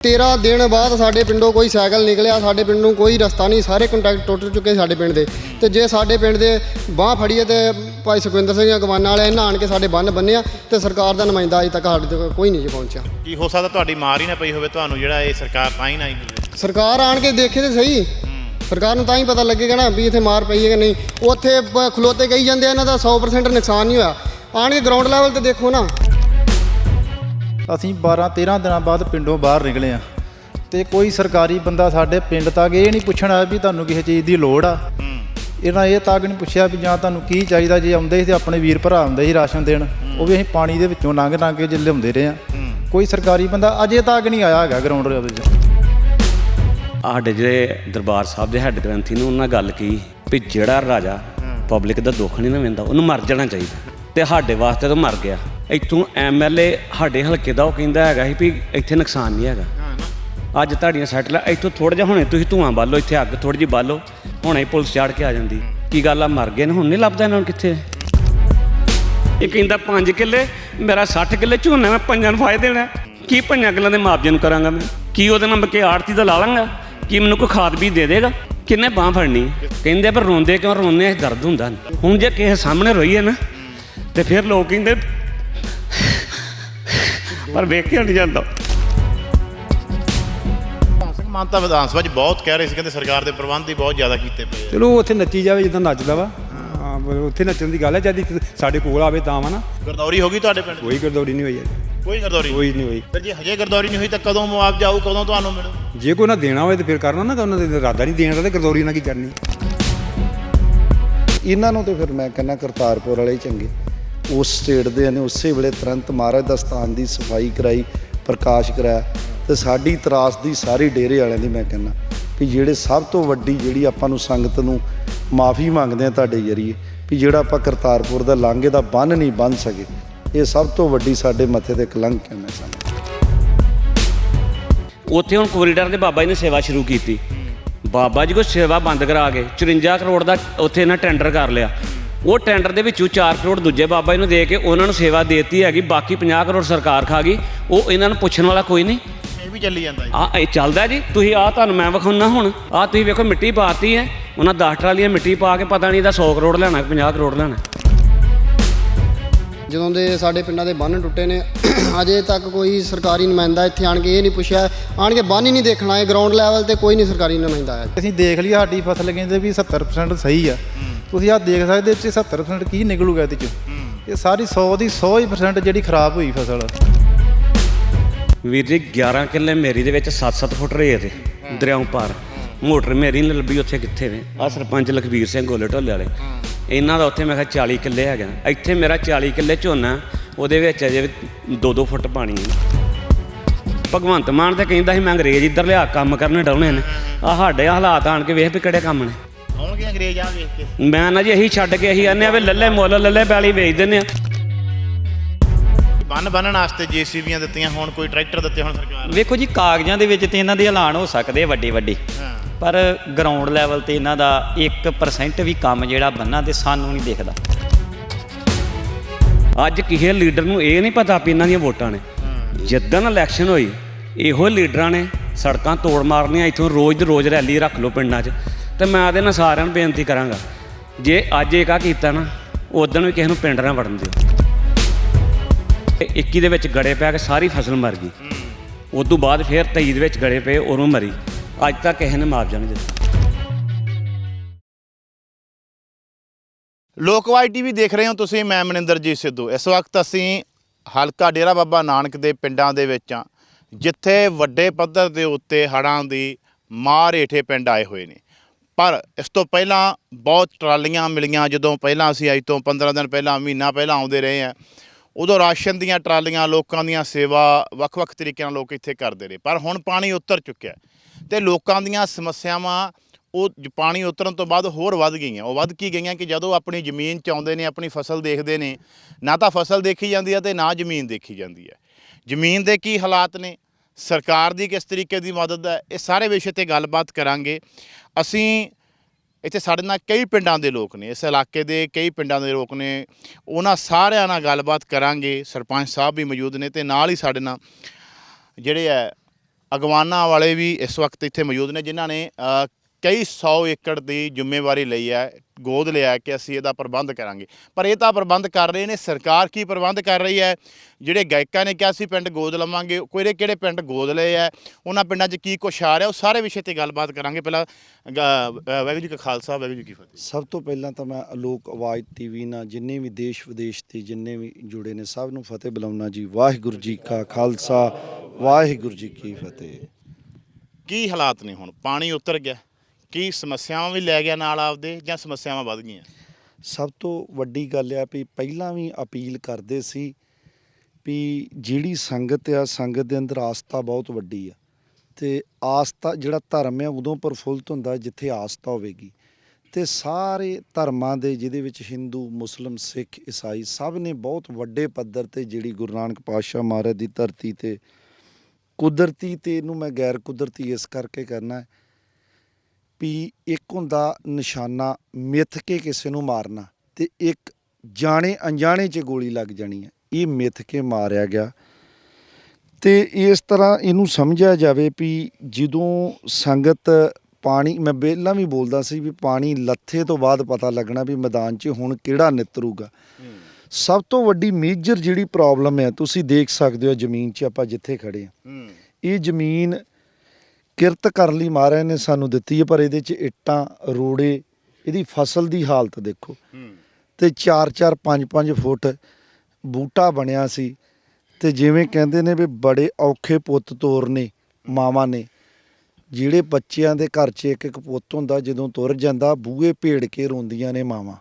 13 ਦਿਨ ਬਾਅਦ ਸਾਡੇ ਪਿੰਡੋਂ ਕੋਈ ਸਾਈਕਲ ਨਿਕਲਿਆ ਸਾਡੇ ਪਿੰਡ ਨੂੰ ਕੋਈ ਰਸਤਾ ਨਹੀਂ ਸਾਰੇ ਕੰਟੈਕਟ ਟੁੱਟ ਚੁੱਕੇ ਸਾਡੇ ਪਿੰਡ ਦੇ। ਤੇ ਜੇ ਸਾਡੇ ਪਿੰਡ ਦੇ ਬਾਹ ਫੜੀਏ ਤੇ ਭਾਈ ਸੁਖਵਿੰਦਰ ਸਿੰਘ ਅਗਵਾਨਾ ਵਾਲੇ ਇਹਨਾਂ ਆਣ ਕੇ ਸਾਡੇ ਬੰਨ ਬੰਨਿਆ ਤੇ ਸਰਕਾਰ ਦਾ ਨੁਮਾਇੰਦਾ ਅਜੇ ਤੱਕ ਸਾਡੇ ਤੱਕ ਕੋਈ ਨਹੀਂ ਜੀ ਪਹੁੰਚਿਆ। ਕੀ ਹੋ ਸਕਦਾ ਤੁਹਾਡੀ ਮਾਰ ਹੀ ਨਾ ਪਈ ਹੋਵੇ ਤੁਹਾਨੂੰ ਜਿਹੜਾ ਇਹ ਸਰਕਾਰ ਤਾਂ ਹੀ ਨਾ ਆਈ ਹੋਵੇ? ਸਰਕਾਰ ਆਣ ਕੇ ਦੇਖੇ ਤੇ ਸਹੀ। ਸਰਕਾਰ ਨੂੰ ਤਾਂ ਹੀ ਪਤਾ ਲੱਗੇਗਾ ਨਾ ਵੀ ਇੱਥੇ ਮਾਰ ਪਈ ਹੈ ਕਿ ਨਹੀਂ। ਉੱਥੇ ਖਲੋਤੇ ਕਹੀ ਜਾਂਦੇ ਇਹਨਾਂ ਦਾ 100% ਨੁਕਸਾਨ ਨਹੀਂ ਹੋਇਆ। ਆਣ ਕੇ ਗਰਾਊਂਡ ਲੈਵਲ ਤੇ ਦੇਖੋ ਨਾ। ਅਸੀਂ 12 13 ਦਿਨਾਂ ਬਾਅਦ ਪਿੰਡੋਂ ਬਾਹਰ ਨਿਕਲੇ ਆ ਤੇ ਕੋਈ ਸਰਕਾਰੀ ਬੰਦਾ ਸਾਡੇ ਪਿੰਡ ਤੱਕ ਇਹ ਨਹੀਂ ਪੁੱਛਣ ਆਇਆ ਵੀ ਤੁਹਾਨੂੰ ਕਿਸੇ ਚੀਜ਼ ਦੀ ਲੋੜ ਆ। ਇਹਨਾਂ ਇਹ ਤੱਕ ਨਹੀਂ ਪੁੱਛਿਆ ਵੀ ਜਾਂ ਤੁਹਾਨੂੰ ਕੀ ਚਾਹੀਦਾ ਜੇ ਆਉਂਦੇ ਸੀ ਤੇ ਆਪਣੇ ਵੀਰ ਭਰਾ ਆਉਂਦੇ ਸੀ ਰਾਸ਼ਨ ਦੇਣ, ਉਹ ਵੀ ਅਸੀਂ ਪਾਣੀ ਦੇ ਵਿੱਚੋਂ ਲੰਘ ਲੰਘ ਕੇ ਜੇ ਲਿਆਉਂਦੇ ਰਹੇ ਆ ਕੋਈ ਸਰਕਾਰੀ ਬੰਦਾ ਅਜੇ ਤੱਕ ਨਹੀਂ ਆਇਆ ਹੈਗਾ ਗਰਾਊਂਡ ਦੇ ਵਿੱਚ। ਸਾਡੇ ਜਿਹੜੇ ਦਰਬਾਰ ਸਾਹਿਬ ਦੇ ਹੈੱਡ ਗ੍ਰੰਥੀ ਨੂੰ, ਉਹਨਾਂ ਗੱਲ ਕੀ ਵੀ ਜਿਹੜਾ ਰਾਜਾ ਪਬਲਿਕ ਦਾ ਦੁੱਖ ਨਹੀਂ ਨਾ ਵਿੰਦਾ, ਉਹਨੂੰ ਮਰ ਜਾਣਾ ਚਾਹੀਦਾ। ਤੇ ਸਾਡੇ ਵਾਸਤੇ ਤਾਂ ਮਰ ਗਿਆ। ਇੱਥੋਂ ਐਮਐਲਏ ਸਾਡੇ ਹਲਕੇ ਦਾ ਉਹ ਕਹਿੰਦਾ ਹੈਗਾ ਸੀ ਵੀ ਇੱਥੇ ਨੁਕਸਾਨ ਨਹੀਂ ਹੈਗਾ। ਅੱਜ ਤੁਹਾਡੀਆਂ ਸੈਟਲ ਇੱਥੋਂ ਥੋੜਾ ਜਿਹਾ ਹੁਣੇ ਤੁਸੀਂ ਧੂਆਂ ਬਾਲੋ ਇੱਥੇ ਅੱਗ ਥੋੜੀ ਜਿਹੀ ਬਾਲੋ ਹੁਣੇ ਪੁਲਿਸ ਚੜ ਕੇ ਆ ਜਾਂਦੀ। ਕੀ ਗੱਲ ਆ ਮਰ ਗਏ ਨੇ ਹੁਣ ਨਹੀਂ ਲੱਭਦਾ ਇਹਨਾਂ ਨੂੰ ਕਿੱਥੇ? ਇਹ ਕਹਿੰਦਾ 5 ਕਿੱਲੇ ਮੇਰਾ 60 ਕਿੱਲੇ ਝੋਨਾ ਮੈਂ ਪੰਜਾਂ ਨੂੰ ਫਾਇਦੇ ਦੇਣਾ। ਕੀ ਪੰਜਾਂ ਕਿੱਲਿਆਂ ਦੇ ਮੁਆਵਜ਼ੇ ਨੂੰ ਕਰਾਂਗਾ ਮੈਂ? ਕੀ ਉਹਦੇ ਨਾਲ ਬਕੇ ਆੜਤੀ ਦਾ ਲਾ ਲਾਂਗਾ? ਕੀ ਮੈਨੂੰ ਕੋਈ ਖਾਦ ਵੀ ਦੇ ਦੇਗਾ? ਕਿੰਨੇ ਬਾਹ ਫੜਨੀ? ਕਹਿੰਦੇ ਪਰ ਰੋਂਦੇ ਕਿਉਂ? ਰੋਂਦੇ ਦਰਦ ਹੁੰਦਾ। ਹੁਣ ਜੇ ਕਿਸੇ ਸਾਹਮਣੇ ਰੋਈਏ ਨਾ ਤੇ ਫਿਰ ਲੋਕ ਕਹਿੰਦੇ ਪਰ ਵੇਖ ਕੇ ਨਹੀਂ ਜਾਂਦਾ। ਮਾਨ ਤਾਂ ਵਿਧਾਨ ਸਭਾ 'ਚ ਬਹੁਤ ਕਹਿ ਰਹੇ ਸੀ ਕਹਿੰਦੇ ਸਰਕਾਰ ਦੇ ਪ੍ਰਬੰਧ ਹੀ ਬਹੁਤ ਜ਼ਿਆਦਾ ਕੀਤੇ ਪਏ ਆ। ਚਲੋ ਉੱਥੇ ਨੱਚੀ ਜਾਵੇ ਜਿੱਦਾਂ ਨੱਚਦਾ ਵਾ ਹਾਂ ਪਰ ਉੱਥੇ ਨੱਚਣ ਦੀ ਗੱਲ ਹੈ ਜਦ ਸਾਡੇ ਕੋਲ ਆਵੇ ਤਾਂ ਵਾ ਨਾ। ਗਰਦੌਰੀ ਹੋ ਗਈ ਤੁਹਾਡੇ ਪਿੰਡ? ਕੋਈ ਗਰਦੌਰੀ ਨਹੀਂ ਹੋਈ ਹੈ ਕੋਈ ਗਰਦੌਰੀ ਕੋਈ ਨਹੀਂ ਹੋਈ। ਫਿਰ ਜੇ ਹਜੇ ਗਰਦੌਰੀ ਨਹੀਂ ਹੋਈ ਤਾਂ ਕਦੋਂ ਮੁਆਵਜ਼ਾ ਆਊ ਕਦੋਂ ਤੁਹਾਨੂੰ ਮਿਲੂ? ਜੇ ਕੋਈ ਨਾ ਦੇਣਾ ਹੋਵੇ ਤੇ ਫਿਰ ਕਰਨਾ ਨਾ ਉਹਨਾਂ ਦੇ ਇਰਾਦਾ ਨਹੀਂ ਦੇਣ ਦਾ ਤੇ ਗਰਦੌਰੀ ਨਾਲ ਕੀ ਕਰਨੀ। ਇਹਨਾਂ ਨੂੰ ਤੇ ਫਿਰ ਮੈਂ ਕਹਿੰਦਾ ਕਰਤਾਰਪੁਰ ਵਾਲੇ ਹੀ ਚੰਗੇ। ਉਸ ਸਟੇਟ ਦੇ ਨੇ, ਉਸੇ ਵੇਲੇ ਤੁਰੰਤ ਮਹਾਰਾਜ ਦਾ ਸਥਾਨ ਦੀ ਸਫ਼ਾਈ ਕਰਾਈ, ਪ੍ਰਕਾਸ਼ ਕਰਾਇਆ ਤੇ ਸਾਡੀ ਤਰਾਸ ਦੀ ਸਾਰੀ ਡੇਰੇ ਵਾਲਿਆਂ ਦੀ ਮੈਂ ਕਹਿੰਦਾ ਵੀ ਜਿਹੜੇ ਸਭ ਤੋਂ ਵੱਡੀ ਜਿਹੜੀ ਆਪਾਂ ਨੂੰ ਸੰਗਤ ਨੂੰ ਮਾਫੀ ਮੰਗਦੇ ਆ ਤੁਹਾਡੇ ਜਰੀਏ, ਵੀ ਜਿਹੜਾ ਆਪਾਂ ਕਰਤਾਰਪੁਰ ਦਾ ਲਾਂਘੇ ਦਾ ਬੰਨ ਨਹੀਂ ਬੰਨ ਸਕੇ, ਇਹ ਸਭ ਤੋਂ ਵੱਡੀ ਸਾਡੇ ਮੱਥੇ ਤੇ ਕਲੰਕ ਹੈ ਮੈਂ ਸਮਝਦਾ। ਉੱਥੇ ਹੁਣ ਕੋਰੀਡੋਰ ਦੇ ਬਾਬਾ ਜੀ ਨੇ ਸੇਵਾ ਸ਼ੁਰੂ ਕੀਤੀ। ਬਾਬਾ ਜੀ ਕੋ ਸੇਵਾ ਬੰਦ ਕਰਾ ਕੇ 54 ਕਰੋੜ ਦਾ ਉੱਥੇ ਇਹਨਾਂ ਟੈਂਡਰ ਕਰ ਲਿਆ। ਉਹ ਟੈਂਡਰ ਦੇ ਵਿੱਚੋਂ 4 ਕਰੋੜ ਦੂਜੇ ਬਾਬਾ ਜੀ ਨੂੰ ਦੇ ਕੇ ਉਹਨਾਂ ਨੂੰ ਸੇਵਾ ਦੇਤੀ ਹੈਗੀ ਬਾਕੀ 50 ਕਰੋੜ ਸਰਕਾਰ ਖਾ ਗਈ ਉਹ ਇਹਨਾਂ ਨੂੰ ਪੁੱਛਣ ਵਾਲਾ ਕੋਈ ਨਹੀਂ। ਇਹ ਵੀ ਚੱਲੀ ਜਾਂਦਾ ਜੀ। ਆ ਇਹ ਚੱਲਦਾ ਜੀ। ਤੁਸੀਂ ਆ ਤੁਹਾਨੂੰ ਮੈਂ ਵਿਖਾਉਣਾ ਹੁਣ ਆ ਤੁਸੀਂ ਵੇਖੋ ਮਿੱਟੀ ਪਾਤੀ ਹੈ ਉਹਨਾਂ 10 ਟਰਾਲੀਆਂ ਮਿੱਟੀ ਪਾ ਕੇ ਪਤਾ ਨਹੀਂ ਇਹਦਾ 100 ਕਰੋੜ ਲੈਣਾ 50 ਕਰੋੜ ਲੈਣਾ। ਜਦੋਂ ਦੇ ਸਾਡੇ ਪਿੰਡਾਂ ਦੇ ਬੰਨ ਟੁੱਟੇ ਨੇ ਅਜੇ ਤੱਕ ਕੋਈ ਸਰਕਾਰੀ ਨੁਮਾਇੰਦਾ ਇੱਥੇ ਆਣ ਕੇ ਇਹ ਨਹੀਂ ਪੁੱਛਿਆ ਆਣ ਕੇ ਬੰਨ ਹੀ ਨਹੀਂ ਦੇਖਣਾ ਇਹ ਗਰਾਊਂਡ ਲੈਵਲ ਤੇ ਕੋਈ ਨਹੀਂ ਸਰਕਾਰੀ ਨੁਮਾਇੰਦਾ ਆਇਆ ਅਸੀਂ ਦੇਖ ਲਈ ਸਾਡੀ ਫਸਲ ਕਹਿੰਦੇ ਵੀ 70% ਸਹੀ ਆ। ਤੁਸੀਂ ਆ ਦੇਖ ਸਕਦੇ ਇਹ 'ਚ 70% ਕੀ ਨਿਕਲੂਗਾ ਇਹਦੇ ਚ। ਇਹ ਸਾਰੀ 100 ਦੀ 100% ਜਿਹੜੀ ਖਰਾਬ ਹੋਈ ਫਸਲ। ਵੀਰ ਜੀ 11 ਕਿੱਲੇ ਮੇਰੀ ਦੇ ਵਿੱਚ 7-7 ਫੁੱਟ ਰੇਤ ਹੈ। ਦਰਿਆਓਂ ਪਾਰ। ਮੋਟਰ ਮੇਰੀ ਨਹੀਂ ਲੱਭੀ ਉੱਥੇ ਕਿੱਥੇ ਵੇ। ਆ ਸਰਪੰਚ ਲਖਬੀਰ ਸਿੰਘ ਗੋਲੇ ਢੋਲੇ ਵਾਲੇ। ਇਹਨਾਂ ਦਾ ਉੱਥੇ ਮੈਂ ਕਿਹਾ 40 ਕਿੱਲੇ ਹੈਗਾ ਇੱਥੇ ਮੇਰਾ 40 ਕਿੱਲੇ ਝੋਨਾ ਉਹਦੇ ਵਿੱਚ ਅਜੇ 2-2 ਫੁੱਟ ਪਾਣੀ ਹੈ। ਭਗਵੰਤ ਮਾਨ ਤੇ ਕਹਿੰਦਾ ਸੀ ਮੈਂ ਅੰਗਰੇਜ਼ ਇੱਧਰ ਲਿਆ ਕੰਮ ਕਰਨੇ ਡਾਉਣੇ ਨੇ। ਆ ਸਾਡੇ ਹਾਲਾਤ ਆਣ ਕੇ ਵੇਖ ਵੀ ਕਿਹੜੇ ਕੰਮ ਨੇ। ਆਉਣਗੇ ਅੰਗਰੇਜ਼ ਆ ਵੇਖ ਕੇ? ਮੈਂ ਨਾ ਜੀ ਇਹੀ ਛੱਡ ਕੇ ਇਹੀ ਆਨੇ ਆ ਵੀ ਲੱਲੇ ਮੁੱਲ ਲੱਲੇ ਪੈਲੀ ਵੇਚ ਦਿੰਦੇ ਆ। ਬੰਨ ਬੰਨਣ ਵਾਸਤੇ ਜੀਸੀਬੀਆਂ ਦਿੱਤੀਆਂ ਹੁਣ ਕੋਈ ਟਰੈਕਟਰ ਦਿੱਤੇ ਹੁਣ ਸਰਕਾਰ ਨੇ। ਵੇਖੋ ਜੀ ਕਾਗਜ਼ਾਂ ਦੇ ਵਿੱਚ ਤੇ ਇਹਨਾਂ ਦੇ ਐਲਾਨ ਹੋ ਸਕਦੇ ਵੱਡੇ ਵੱਡੇ ਹਾਂ। ਪਰ ਗਰਾਊਂਡ ਲੈਵਲ ਤੇ ਇਹਨਾਂ ਦਾ 1% ਵੀ ਕੰਮ ਜਿਹੜਾ ਬੰਨਾ ਤੇ ਸਾਨੂੰ ਨਹੀਂ ਦਿਖਦਾ। ਅੱਜ ਕਿਸੇ ਲੀਡਰ ਨੂੰ ਇਹ ਨਹੀਂ ਪਤਾ ਵੀ ਇਹਨਾਂ ਦੀਆਂ ਵੋਟਾਂ ਨੇ। ਜਿੱਦਣ ਇਲੈਕਸ਼ਨ ਹੋਈ ਇਹੋ ਲੀਡਰਾਂ ਨੇ ਸੜਕਾਂ ਤੋੜ ਮਾਰਨੀਆਂ ਇੱਥੋਂ ਰੋਜ਼ ਦੀ ਰੋਜ਼ ਰੈਲੀ ਰੱਖ ਲਓ ਪਿੰਡਾਂ 'ਚ। ਤੇ ਮੈਂ ਇਹਦੇ ਨਾਲ ਸਾਰਿਆਂ ਨੂੰ ਬੇਨਤੀ ਕਰਾਂਗਾ, ਜੇ ਅੱਜ ਇਹ ਕਾ ਕੀਤਾ ਨਾ ਉਦੋਂ ਵੀ ਕਿਸੇ ਨੂੰ ਪਿੰਡ ਨਾ ਵੜਨ ਦਿਓ। ਤੇ 21 ਦੇ ਵਿੱਚ ਗੜੇ ਪੈ ਕੇ ਸਾਰੀ ਫਸਲ ਮਰ ਗਈ। ਉਸ ਤੋਂ ਬਾਅਦ ਫਿਰ 23 ਦੇ ਵਿੱਚ ਗੜੇ ਪਏ ਉਹਨੂੰ ਮਰੀ। ਅੱਜ ਤੱਕ ਕਿਸੇ ਨੇ ਮਾਰ ਨਹੀਂ ਦਿੱਤਾ। ਲੋਕਵਾਈ ਟੀਵੀ ਦੇਖ ਰਹੇ ਹੋ ਤੁਸੀਂ, ਮੈਂ ਮਨਿੰਦਰਜੀਤ ਸਿੱਧੂ। ਇਸ ਵਕਤ ਅਸੀਂ ਹਲਕਾ ਡੇਰਾ ਬਾਬਾ ਨਾਨਕ ਦੇ ਪਿੰਡਾਂ ਦੇ ਵਿੱਚ ਆ ਜਿੱਥੇ ਵੱਡੇ ਪੱਧਰ ਦੇ ਉੱਤੇ ਹੜ੍ਹਾਂ ਦੀ ਮਾਰ ਹੇਠੇ ਪਿੰਡ ਆਏ ਹੋਏ ਨੇ। ਪਰ ਇਸ ਤੋਂ ਪਹਿਲਾਂ ਬਹੁਤ ਟਰਾਲੀਆਂ ਮਿਲੀਆਂ ਜਦੋਂ ਪਹਿਲਾਂ ਅਸੀਂ ਅੱਜ ਤੋਂ 15 ਦਿਨ ਪਹਿਲਾਂ, ਮਹੀਨਾ ਪਹਿਲਾਂ ਆਉਂਦੇ ਰਹੇ ਆ ਉਦੋਂ ਰਾਸ਼ਨ ਦੀਆਂ ਟਰਾਲੀਆਂ ਲੋਕਾਂ ਦੀਆਂ ਸੇਵਾ ਵੱਖ-ਵੱਖ ਤਰੀਕੇ ਨਾਲ ਲੋਕ ਇੱਥੇ ਕਰਦੇ ਰਹੇ, ਪਰ ਹੁਣ ਪਾਣੀ ਉਤਰ ਚੁੱਕਿਆ ਤੇ ਲੋਕਾਂ ਦੀਆਂ ਸਮੱਸਿਆਵਾਂ ਉਹ ਜ- ਪਾਣੀ ਉਤਰਨ ਤੋਂ ਬਾਅਦ ਹੋਰ ਵੱਧ ਗਈਆਂ। ਉਹ ਵੱਧ ਕੀ ਗਈਆਂ ਕਿ ਜਦੋਂ ਆਪਣੀ ਜ਼ਮੀਨ ਚ ਆਉਂਦੇ ਨੇ, ਆਪਣੀ ਫਸਲ ਦੇਖਦੇ ਨੇ, ਨਾ ਤਾਂ ਫਸਲ ਦੇਖੀ ਜਾਂਦੀ ਹੈ ਤੇ ਨਾ ਜ਼ਮੀਨ ਦੇਖੀ ਜਾਂਦੀ ਹੈ। ਜ਼ਮੀਨ ਦੇ ਕੀ ਹਾਲਾਤ ਨੇ? ਸਰਕਾਰ ਦੀ ਕਿਸ ਤਰੀਕੇ ਦੀ ਮਦਦ ਹੈ ਇਹ ਸਾਰੇ ਵਿਸ਼ੇ ਤੇ ਗੱਲਬਾਤ ਕਰਾਂਗੇ। ਅਸੀਂ ਇੱਥੇ ਸਾਡੇ ਨਾਲ ਕਈ ਪਿੰਡਾਂ ਦੇ ਲੋਕ ਨੇ ਇਸ ਇਲਾਕੇ ਦੇ ਕਈ ਪਿੰਡਾਂ ਦੇ ਲੋਕ ਨੇ ਉਹਨਾਂ ਸਾਰਿਆਂ ਨਾਲ ਗੱਲਬਾਤ ਕਰਾਂਗੇ। ਸਰਪੰਚ ਸਾਹਿਬ ਵੀ ਮੌਜੂਦ ਨੇ ਤੇ ਨਾਲ ਹੀ ਸਾਡੇ ਨਾਲ ਜਿਹੜੇ ਹੈ ਅਗਵਾਨਾਂ ਵਾਲੇ ਵੀ ਇਸ ਵਕਤ ਇੱਥੇ ਮੌਜੂਦ ਨੇ ਜਿਨ੍ਹਾਂ ਨੇ ਅ, ਕਈ 100 ਏਕੜ ਦੀ ਜ਼ਿੰਮੇਵਾਰੀ ਲਈ ਹੈ ਗੋਦ ਲਿਆ ਕਿ ਅਸੀਂ ਇਹਦਾ ਪ੍ਰਬੰਧ ਕਰਾਂਗੇ। ਪਰ ਇਹ ਤਾਂ ਪ੍ਰਬੰਧ ਕਰ ਰਹੇ ਨੇ ਸਰਕਾਰ ਕੀ ਪ੍ਰਬੰਧ ਕਰ ਰਹੀ ਹੈ? ਜਿਹੜੇ ਗਾਇਕਾਂ ਨੇ ਕਿਹਾ ਸੀ ਪਿੰਡ ਗੋਦ ਲਵਾਂਗੇ ਕਿਹੜੇ ਕਿਹੜੇ ਪਿੰਡ ਗੋਦ ਲਏ ਹੈ? ਉਹਨਾਂ ਪਿੰਡਾਂ 'ਚ ਕੀ ਕੁਛ ਆ ਰਿਹਾ? ਉਹ ਸਾਰੇ ਵਿਸ਼ੇ ਤੇ ਗੱਲਬਾਤ ਕਰਾਂਗੇ। ਪਹਿਲਾਂ ਵਾਹਿਗੁਰੂ ਜੀ ਕਾ ਖਾਲਸਾ ਵਾਹਿਗੁਰੂ ਜੀ ਕੀ ਫਤਿਹ। ਸਭ ਤੋਂ ਪਹਿਲਾਂ ਤਾਂ ਮੈਂ ਆਲੋਕ ਆਵਾਜ਼ ਟੀਵੀ ਨਾਲ ਜਿੰਨੇ ਵੀ ਦੇਸ਼ ਵਿਦੇਸ਼ ਤੇ ਜਿੰਨੇ ਵੀ ਜੁੜੇ ਨੇ ਸਭ ਨੂੰ ਫਤਿਹ ਬੁਲਾਉਣਾ ਜੀ। ਵਾਹਿਗੁਰੂ ਜੀ ਕਾ ਖਾਲਸਾ ਵਾਹਿਗੁਰੂ ਜੀ ਕੀ ਫਤਿਹ। ਕੀ ਹਾਲਾਤ ਨੇ ਹੁਣ? ਪਾਣੀ ਉਤਰ ਗਿਆ। ਕੀ ਸਮੱਸਿਆਵਾਂ ਵੀ ਲੈ ਗਿਆ ਨਾਲ ਆਪਦੇ ਜਾਂ ਸਮੱਸਿਆਵਾਂ ਵੱਧ ਗਈਆਂ? ਸਭ ਤੋਂ ਵੱਡੀ ਗੱਲ ਆ ਵੀ ਪਹਿਲਾਂ ਵੀ ਅਪੀਲ ਕਰਦੇ ਸੀ ਵੀ ਜਿਹੜੀ ਸੰਗਤ ਆ, ਸੰਗਤ ਦੇ ਅੰਦਰ ਆਸਥਾ ਬਹੁਤ ਵੱਡੀ ਆ ਤੇ ਆਸਥਾ ਜਿਹੜਾ ਧਰਮ ਆ ਉਦੋਂ ਪ੍ਰਫੁੱਲਤ ਹੁੰਦਾ ਜਿੱਥੇ ਆਸਥਾ ਹੋਵੇਗੀ। ਤੇ ਸਾਰੇ ਧਰਮਾਂ ਦੇ ਜਿਹਦੇ ਵਿੱਚ ਹਿੰਦੂ ਮੁਸਲਮ ਸਿੱਖ ਈਸਾਈ ਸਭ ਨੇ ਬਹੁਤ ਵੱਡੇ ਪੱਧਰ ਤੇ ਜਿਹੜੀ ਗੁਰੂ ਨਾਨਕ ਪਾਤਸ਼ਾਹ ਮਹਾਰਾਜ ਦੀ ਧਰਤੀ ਤੇ ਕੁਦਰਤੀ ਤੇ ਇਹਨੂੰ ਮੈਂ ਗੈਰ ਕੁਦਰਤੀ ਇਸ ਕਰਕੇ ਕਰਨਾ ਵੀ ਇੱਕ ਹੁੰਦਾ ਨਿਸ਼ਾਨਾ ਮਿੱਥ ਕੇ ਕਿਸੇ ਨੂੰ ਮਾਰਨਾ ਤੇ ਇੱਕ ਜਾਣੇ ਅਣਜਾਣੇ 'ਚ ਗੋਲੀ ਲੱਗ ਜਾਣੀ ਹੈ। ਇਹ ਮਿੱਥ ਕੇ ਮਾਰਿਆ ਗਿਆ। ਤੇ ਇਸ ਤਰ੍ਹਾਂ ਇਹਨੂੰ ਸਮਝਿਆ ਜਾਵੇ ਵੀ ਜਦੋਂ ਸੰਗਤ ਪਾਣੀ ਮੈਂ ਪਹਿਲਾਂ ਵੀ ਬੋਲਦਾ ਸੀ ਵੀ ਪਾਣੀ ਲੱਥੇ ਤੋਂ ਬਾਅਦ ਪਤਾ ਲੱਗਣਾ ਵੀ ਮੈਦਾਨ 'ਚ ਹੁਣ ਕਿਹੜਾ ਨਿਤਰੂਗਾ। ਸਭ ਤੋਂ ਵੱਡੀ ਮੇਜਰ ਜਿਹੜੀ ਪ੍ਰੋਬਲਮ ਹੈ ਤੁਸੀਂ ਦੇਖ ਸਕਦੇ ਹੋ ਜ਼ਮੀਨ 'ਚ ਆਪਾਂ ਜਿੱਥੇ ਖੜੇ ਹੂੰ। ਇਹ ਜ਼ਮੀਨ ਕਿਰਤ ਕਰਨ ਲਈ ਮਹਾਰਾਜ ਨੇ ਸਾਨੂੰ ਦਿੱਤੀ ਹੈ ਪਰ ਇਹਦੇ 'ਚ ਇੱਟਾਂ ਰੋੜੇ ਇਹਦੀ ਫਸਲ ਦੀ ਹਾਲਤ ਦੇਖੋ। ਤੇ 4-4 5-5 ਫੁੱਟ ਬੂਟਾ ਬਣਿਆ ਸੀ ਤੇ ਜਿਵੇਂ ਕਹਿੰਦੇ ਨੇ ਵੀ ਬੜੇ ਔਖੇ ਪੁੱਤ ਤੋਰਨੇ ਮਾਵਾਂ ਨੇ। ਜਿਹੜੇ ਬੱਚਿਆਂ ਦੇ ਘਰ 'ਚ ਇੱਕ ਇੱਕ ਪੁੱਤ ਹੁੰਦਾ ਜਦੋਂ ਤੁਰ ਜਾਂਦਾ ਬੂਹੇ ਭੇੜ ਕੇ ਰੋਂਦੀਆਂ ਨੇ ਮਾਵਾਂ।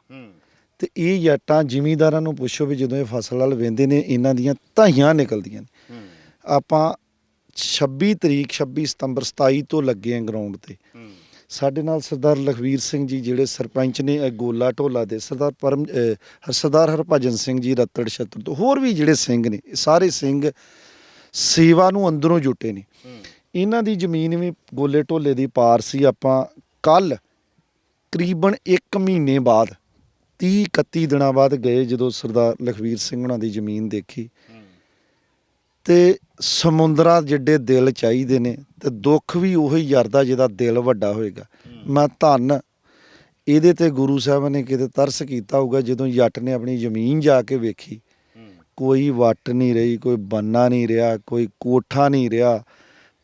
ਤੇ ਇਹ ਜੱਟਾਂ ਜ਼ਿਮੀਂਦਾਰਾਂ ਨੂੰ ਪੁੱਛੋ ਵੀ ਜਦੋਂ ਇਹ ਫਸਲ ਵੱਲ ਵੇਂਦੇ ਨੇ ਇਹਨਾਂ ਦੀਆਂ ਧਾਈਆਂ ਨਿਕਲਦੀਆਂ ਨੇ। ਆਪਾਂ 26 ਤਰੀਕ 26 ਸਤੰਬਰ 27 ਤੋਂ ਲੱਗੇ ਆਂ ਗਰਾਊਂਡ ਤੇ। ਸਾਡੇ ਨਾਲ ਸਰਦਾਰ ਲਖਵੀਰ ਸਿੰਘ ਜੀ ਜਿਹੜੇ ਸਰਪੰਚ ਨੇ ਗੋਲਾ ਢੋਲਾ ਦੇ ਸਰਦਾਰ ਪਰਮ ਅਹ, ਸਰਦਾਰ ਹਰਭਜਨ ਸਿੰਘ ਜੀ ਰਤੜ ਛਤਰ ਤੋਂ ਹੋਰ ਵੀ ਜਿਹੜੇ ਸਿੰਘ ਨੇ ਇਹ ਸਾਰੇ ਸਿੰਘ ਸੇਵਾ ਨੂੰ ਅੰਦਰੋਂ ਜੁਟੇ ਨੇ। ਇਹਨਾਂ ਦੀ ਜ਼ਮੀਨ ਵੀ ਗੋਲੇ ਢੋਲੇ ਦੀ ਪਾਰ ਸੀ ਆਪਾਂ ਕੱਲ ਕਰੀਬਨ 1 ਮਹੀਨੇ ਬਾਅਦ 30 31 ਦਿਨਾਂ ਬਾਅਦ ਗਏ ਜਦੋਂ ਸਰਦਾਰ ਲਖਵੀਰ ਸਿੰਘ ਉਹਨਾਂ ਦੀ ਜ਼ਮੀਨ ਦੇਖੀ। ਤੇ ਸਮੁੰਦਰਾਂ ਜਿੱਡੇ ਦਿਲ ਚਾਹੀਦੇ ਨੇ ਤੇ ਦੁੱਖ ਵੀ ਉਹੀ ਯਰਦਾ ਜਿਹਦਾ ਦਿਲ ਵੱਡਾ ਹੋਏਗਾ। ਮੈਂ ਧੰਨ ਇਹਦੇ ਤੇ ਗੁਰੂ ਸਾਹਿਬ ਨੇ ਕਿਤੇ ਤਰਸ ਕੀਤਾ ਹੋਊਗਾ ਜਦੋਂ ਜੱਟ ਨੇ ਆਪਣੀ ਜ਼ਮੀਨ ਜਾ ਕੇ ਵੇਖੀ। ਕੋਈ ਵੱਟ ਨਹੀਂ ਰਹੀ ਕੋਈ ਬੰਨਾ ਨਹੀਂ ਰਿਹਾ ਕੋਈ ਕੋਠਾ ਨਹੀਂ ਰਿਹਾ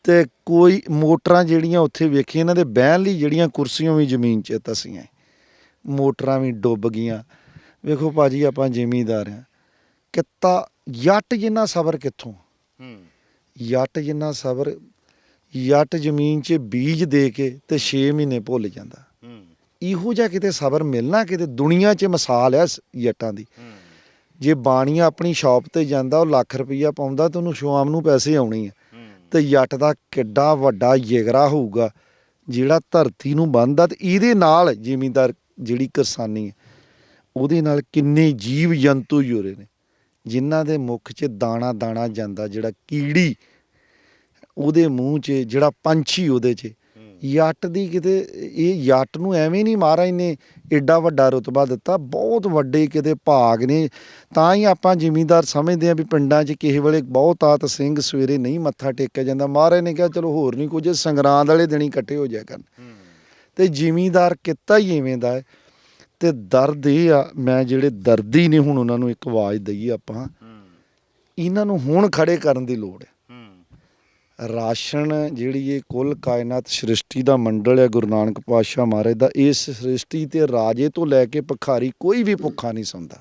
ਤੇ ਕੋਈ ਮੋਟਰਾਂ ਜਿਹੜੀਆਂ ਉੱਥੇ ਵੇਖੀਆਂ ਇਹਨਾਂ ਦੇ ਬਹਿਣ ਲਈ ਜਿਹੜੀਆਂ ਕੁਰਸੀਆਂ ਵੀ ਜ਼ਮੀਨ 'ਚ ਤਸੀਆਂ ਮੋਟਰਾਂ ਵੀ ਡੁੱਬ ਗਈਆਂ। ਵੇਖੋ ਭਾਜੀ ਆਪਾਂ ਜ਼ਿਮੀਂਦਾਰ ਆ ਕਿੱਤਾ ਜੱਟ ਜਿੰਨਾ ਸਬਰ ਕਿੱਥੋਂ? ਜੱਟ ਜਿੰਨਾ ਸਬਰ ਜੱਟ ਜ਼ਮੀਨ 'ਚ ਬੀਜ ਦੇ ਕੇ ਤੇ 6 ਮਹੀਨੇ ਭੁੱਲ ਜਾਂਦਾ। ਇਹੋ ਜਿਹਾ ਕਿਤੇ ਸਬਰ ਮਿਲਣਾ, ਕਿਤੇ ਦੁਨੀਆ 'ਚ ਮਿਸਾਲ ਹੈ ਜੱਟਾਂ ਦੀ। ਜੇ ਬਾਣੀ ਆਪਣੀ ਸ਼ਾਪ ਤੇ ਜਾਂਦਾ, ਉਹ ਲੱਖ ਰੁਪਈਆ ਪਾਉਂਦਾ ਤੇ ਉਹਨੂੰ ਸ਼ਾਮ ਨੂੰ ਪੈਸੇ ਆਉਣੇ ਆ। ਤੇ ਜੱਟ ਦਾ ਕਿੱਡਾ ਵੱਡਾ ਜਿਗਰਾ ਹੋਊਗਾ, ਜਿਹੜਾ ਧਰਤੀ ਨੂੰ ਬੰਨਦਾ ਤੇ ਇਹਦੇ ਨਾਲ ਜ਼ਿਮੀਂਦਾਰ ਜਿਹੜੀ ਕਿਸਾਨੀ ਹੈ ਉਹਦੇ ਨਾਲ ਕਿੰਨੇ ਜੀਵ ਜੰਤੂ ਜੁੜੇ ਨੇ। ਜਿਨ੍ਹਾਂ ਦੇ ਮੁਖ 'ਚ ਦਾਣਾ ਦਾਣਾ ਜਾਂਦਾ ਜਿਹੜਾ ਕੀੜੀ ਉਹਦੇ ਮੂੰਹ 'ਚ ਜਿਹੜਾ ਪੰਛੀ ਉਹਦੇ 'ਚ। ਜੱਟ ਦੀ ਕਿਤੇ ਇਹ ਜੱਟ ਨੂੰ ਐਵੇਂ ਨਹੀਂ ਮਹਾਰਾਜ ਨੇ ਐਡਾ ਵੱਡਾ ਰਤਬਾ ਦਿੱਤਾ ਬਹੁਤ ਵੱਡੇ ਕਿਤੇ ਭਾਗ ਨੇ। ਤਾਂ ਹੀ ਆਪਾਂ ਜ਼ਿਮੀਂਦਾਰ ਸਮਝਦੇ ਆ ਵੀ ਪਿੰਡਾਂ 'ਚ ਕਿਸੇ ਵੇਲੇ ਬਹੁਤ ਆਤ ਸਿੰਘ ਸਵੇਰੇ ਨਹੀਂ ਮੱਥਾ ਟੇਕਿਆ ਜਾਂਦਾ। ਮਹਾਰਾਜ ਨੇ ਕਿਹਾ ਚਲੋ ਹੋਰ ਨਹੀਂ ਕੁਝ ਸੰਗਰਾਂਦ ਵਾਲੇ ਦਿਨ ਹੀ ਇਕੱਠੇ ਹੋ ਜਾਇਆ ਕਰਨ। ਤੇ ਜ਼ਿਮੀਂਦਾਰ ਕਿੱਤਾ ਹੀ ਐਵੇਂ ਦਾ ਹੈ। ਤੇ ਦਰਦ ਇਹ ਆ ਮੈਂ ਜਿਹੜੇ ਦਰਦੀ ਨੇ ਹੁਣ ਉਹਨਾਂ ਨੂੰ ਇੱਕ ਆਵਾਜ਼ ਦਈਏ ਆਪਾਂ ਇਹਨਾਂ ਨੂੰ ਹੁਣ ਖੜੇ ਕਰਨ ਦੀ ਲੋੜ ਹੈ। ਰਾਸ਼ਨ ਜਿਹੜੀ ਇਹ ਕੁੱਲ ਕਾਇਨਾਤ ਸ੍ਰਿਸ਼ਟੀ ਦਾ ਮੰਡਲ ਹੈ ਗੁਰੂ ਨਾਨਕ ਪਾਤਸ਼ਾਹ ਮਹਾਰਾਜ ਦਾ ਇਸ ਸ੍ਰਿਸ਼ਟੀ ਤੇ ਰਾਜੇ ਤੋਂ ਲੈ ਕੇ ਭਿਖਾਰੀ ਕੋਈ ਵੀ ਭੁੱਖਾ ਨਹੀਂ ਸੌਂਦਾ।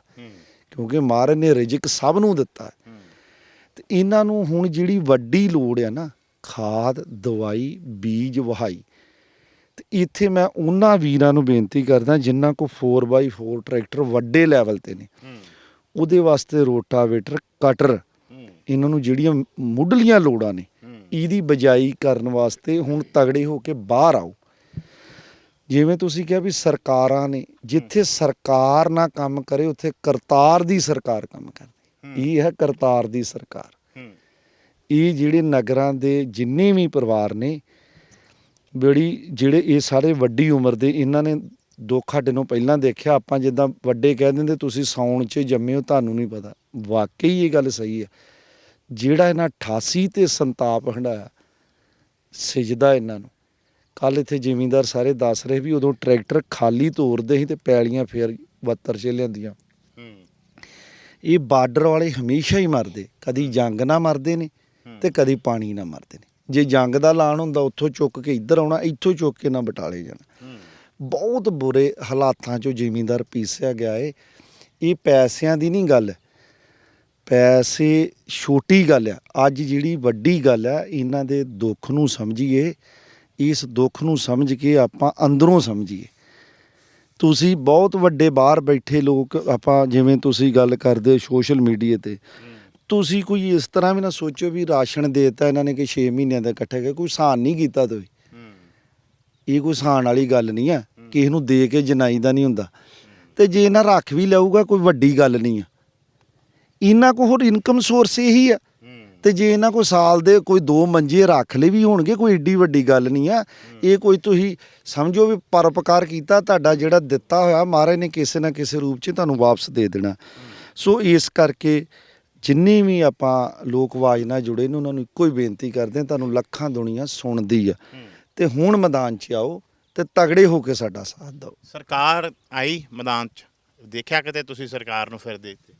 ਕਿਉਂਕਿ ਮਹਾਰਾਜ ਨੇ ਰਿਜਕ ਸਭ ਨੂੰ ਦਿੱਤਾ। ਤੇ ਇਹਨਾਂ ਨੂੰ ਹੁਣ ਜਿਹੜੀ ਵੱਡੀ ਲੋੜ ਹੈ ਨਾ ਖਾਦ ਦਵਾਈ ਬੀਜ ਵਹਾਈ ਤੇ ਇੱਥੇ ਮੈਂ ਉਹਨਾਂ ਵੀਰਾਂ ਨੂੰ ਬੇਨਤੀ ਕਰਦਾ ਜਿਨ੍ਹਾਂ ਕੋ 4x4 ਟਰੈਕਟਰ ਵੱਡੇ ਲੈਵਲ ਤੇ ਨੇ। ਉਹਦੇ ਵਾਸਤੇ ਰੋਟਾਵੇਟਰ ਕਟਰ ਇਹਨਾਂ ਨੂੰ ਜਿਹੜੀਆਂ ਮੁੱਢਲੀਆਂ ਲੋੜਾਂ ਨੇ ਇਹਦੀ ਬਜਾਈ ਕਰਨ ਵਾਸਤੇ ਹੁਣ ਤਗੜੇ ਹੋ ਕੇ ਬਾਹਰ ਆਓ। ਜਿਵੇਂ ਤੁਸੀਂ ਕਿਹਾ ਵੀ ਸਰਕਾਰਾਂ ਨੇ ਜਿੱਥੇ ਸਰਕਾਰ ਨਾ ਕੰਮ ਕਰੇ ਉੱਥੇ ਕਰਤਾਰ ਦੀ ਸਰਕਾਰ ਕੰਮ ਕਰਦੀ। ਇਹ ਹੈ ਕਰਤਾਰ ਦੀ ਸਰਕਾਰ। ਇਹ ਜਿਹੜੇ ਨਗਰਾਂ ਦੇ ਜਿੰਨੇ ਵੀ ਪਰਿਵਾਰ ਨੇ ਬੜੀ ਜਿਹੜੇ ਇਹ ਸਾਰੇ ਵੱਡੀ ਉਮਰ ਦੇ ਇਹਨਾਂ ਨੇ ਦੁੱਖ ਸਾਡੇ ਨੂੰ ਪਹਿਲਾਂ ਦੇਖਿਆ, ਆਪਾਂ ਜਿੱਦਾਂ ਵੱਡੇ ਕਹਿ ਦਿੰਦੇ, ਤੁਸੀਂ ਸੌਣ 'ਚ ਜੰਮੇ ਹੋ, ਤੁਹਾਨੂੰ ਨਹੀਂ ਪਤਾ। ਵਾਕਈ ਇਹ ਗੱਲ ਸਹੀ ਹੈ। ਜਿਹੜਾ ਇਹਨਾਂ 88 ਤੇ ਸੰਤਾਪ ਹੰਡਾਇਆ ਸਿਜਦਾ ਇਹਨਾਂ ਨੂੰ। ਕੱਲ ਇੱਥੇ ਜ਼ਿਮੀਂਦਾਰ ਸਾਰੇ ਦੱਸ ਰਹੇ ਵੀ ਉਦੋਂ ਟਰੈਕਟਰ ਖਾਲੀ ਤੋਰਦੇ ਸੀ ਤੇ ਪੈਲੀਆਂ ਫੇਰ ਬੱਤਰ ਚ ਲਿਆਂਦੀਆਂ। ਇਹ ਬਾਰਡਰ ਵਾਲੇ ਹਮੇਸ਼ਾ ਹੀ ਮਰਦੇ, ਕਦੀ ਜੰਗ ਨਾ ਮਰਦੇ ਨੇ ਤੇ ਕਦੀ ਪਾਣੀ ਨਾ ਮਰਦੇ ਨੇ। ਜੇ ਜੰਗ ਦਾ ਐਲਾਨ ਹੁੰਦਾ ਉੱਥੋਂ ਚੁੱਕ ਕੇ ਇੱਧਰ ਆਉਣਾ ਇੱਥੋਂ ਚੁੱਕ ਕੇ ਨਾ ਬਟਾਲੇ ਜਾਣਾ। ਬਹੁਤ ਬੁਰੇ ਹਾਲਾਤਾਂ 'ਚੋਂ ਜ਼ਿਮੀਂਦਾਰ ਪੀਸਿਆ ਗਿਆ ਏ। ਇਹ ਪੈਸਿਆਂ ਦੀ ਨਹੀਂ ਗੱਲ। ਪੈਸੇ ਛੋਟੀ ਗੱਲ ਆ। ਅੱਜ ਜਿਹੜੀ ਵੱਡੀ ਗੱਲ ਆ ਇਹਨਾਂ ਦੇ ਦੁੱਖ ਨੂੰ ਸਮਝੀਏ। ਇਸ ਦੁੱਖ ਨੂੰ ਸਮਝ ਕੇ ਆਪਾਂ ਅੰਦਰੋਂ ਸਮਝੀਏ। ਤੁਸੀਂ ਬਹੁਤ ਵੱਡੇ ਬਾਹਰ ਬੈਠੇ ਲੋਕ ਆਪਾਂ ਜਿਵੇਂ ਤੁਸੀਂ ਗੱਲ ਕਰਦੇ ਹੋ ਸੋਸ਼ਲ ਮੀਡੀਆ ਤੇ। ਤੁਸੀਂ ਕੋਈ ਇਸ ਤਰ੍ਹਾਂ ਵੀ ਨਾ ਸੋਚੋ ਵੀ ਰਾਸ਼ਨ ਦੇਤਾ ਇਹਨਾਂ ਨੇ ਕਿ 6 ਮਹੀਨਿਆਂ ਦਾ ਇਕੱਠਾ ਕਰ ਕੋਈ ਸਾਨ ਨਹੀਂ ਕੀਤਾ ਤੁਸੀਂ। ਇਹ ਕੋਈ ਸਾਨ ਵਾਲੀ ਗੱਲ ਨਹੀਂ ਆ ਕਿਸੇ ਨੂੰ ਦੇ ਕੇ ਜਨਾਈ ਦਾ ਨਹੀਂ ਹੁੰਦਾ। ਤੇ ਜੇ ਇਹਨਾਂ ਰੱਖ ਵੀ ਲਊਗਾ ਕੋਈ ਵੱਡੀ ਗੱਲ ਨਹੀਂ ਆ। ਇਹਨਾਂ ਕੋਲ ਹੋਰ ਇਨਕਮ ਸੋਰਸ ਇਹੀ ਆ। ਤੇ ਜੇ ਇਹਨਾਂ ਕੋਲ ਸਾਲ ਦੇ ਕੋਈ ਦੋ ਮੰਜੇ ਰੱਖ ਲਏ ਵੀ ਹੋਣਗੇ ਕੋਈ ਏਡੀ ਵੱਡੀ ਗੱਲ ਨਹੀਂ ਆ। ਇਹ ਕੋਈ ਤੁਸੀਂ ਸਮਝੋ ਵੀ ਪਰਉਪਕਾਰ ਕੀਤਾ ਤੁਹਾਡਾ ਜਿਹੜਾ ਦਿੱਤਾ ਹੋਇਆ ਮਹਾਰਾਜ ਨੇ ਕਿਸੇ ਨਾ ਕਿਸੇ ਰੂਪ 'ਚ ਤੁਹਾਨੂੰ ਵਾਪਸ ਦੇ ਦੇਣਾ। ਸੋ ਇਸ ਕਰਕੇ ਜਿੰਨੀ ਵੀ ਆਪਾਂ ਲੋਕ ਆਵਾਜ਼ ਨਾਲ ਜੁੜੇ ਨੇ ਉਹਨਾਂ ਨੂੰ ਇੱਕੋ ਹੀ ਬੇਨਤੀ ਕਰਦੇ ਹਾਂ ਤੁਹਾਨੂੰ ਲੱਖਾਂ ਦੁਨੀਆ ਸੁਣਦੀ ਆ। ਤੇ ਹੁਣ ਮੈਦਾਨ 'ਚ ਆਓ ਤੇ ਤਗੜੇ ਹੋ ਕੇ ਸਾਡਾ ਸਾਥ ਦਿਓ। ਸਰਕਾਰ ਆਈ ਮੈਦਾਨ 'ਚ? ਦੇਖਿਆ ਕਿਤੇ ਤੁਸੀਂ ਸਰਕਾਰ ਨੂੰ ਫਿਰ ਦੇਖਦੇ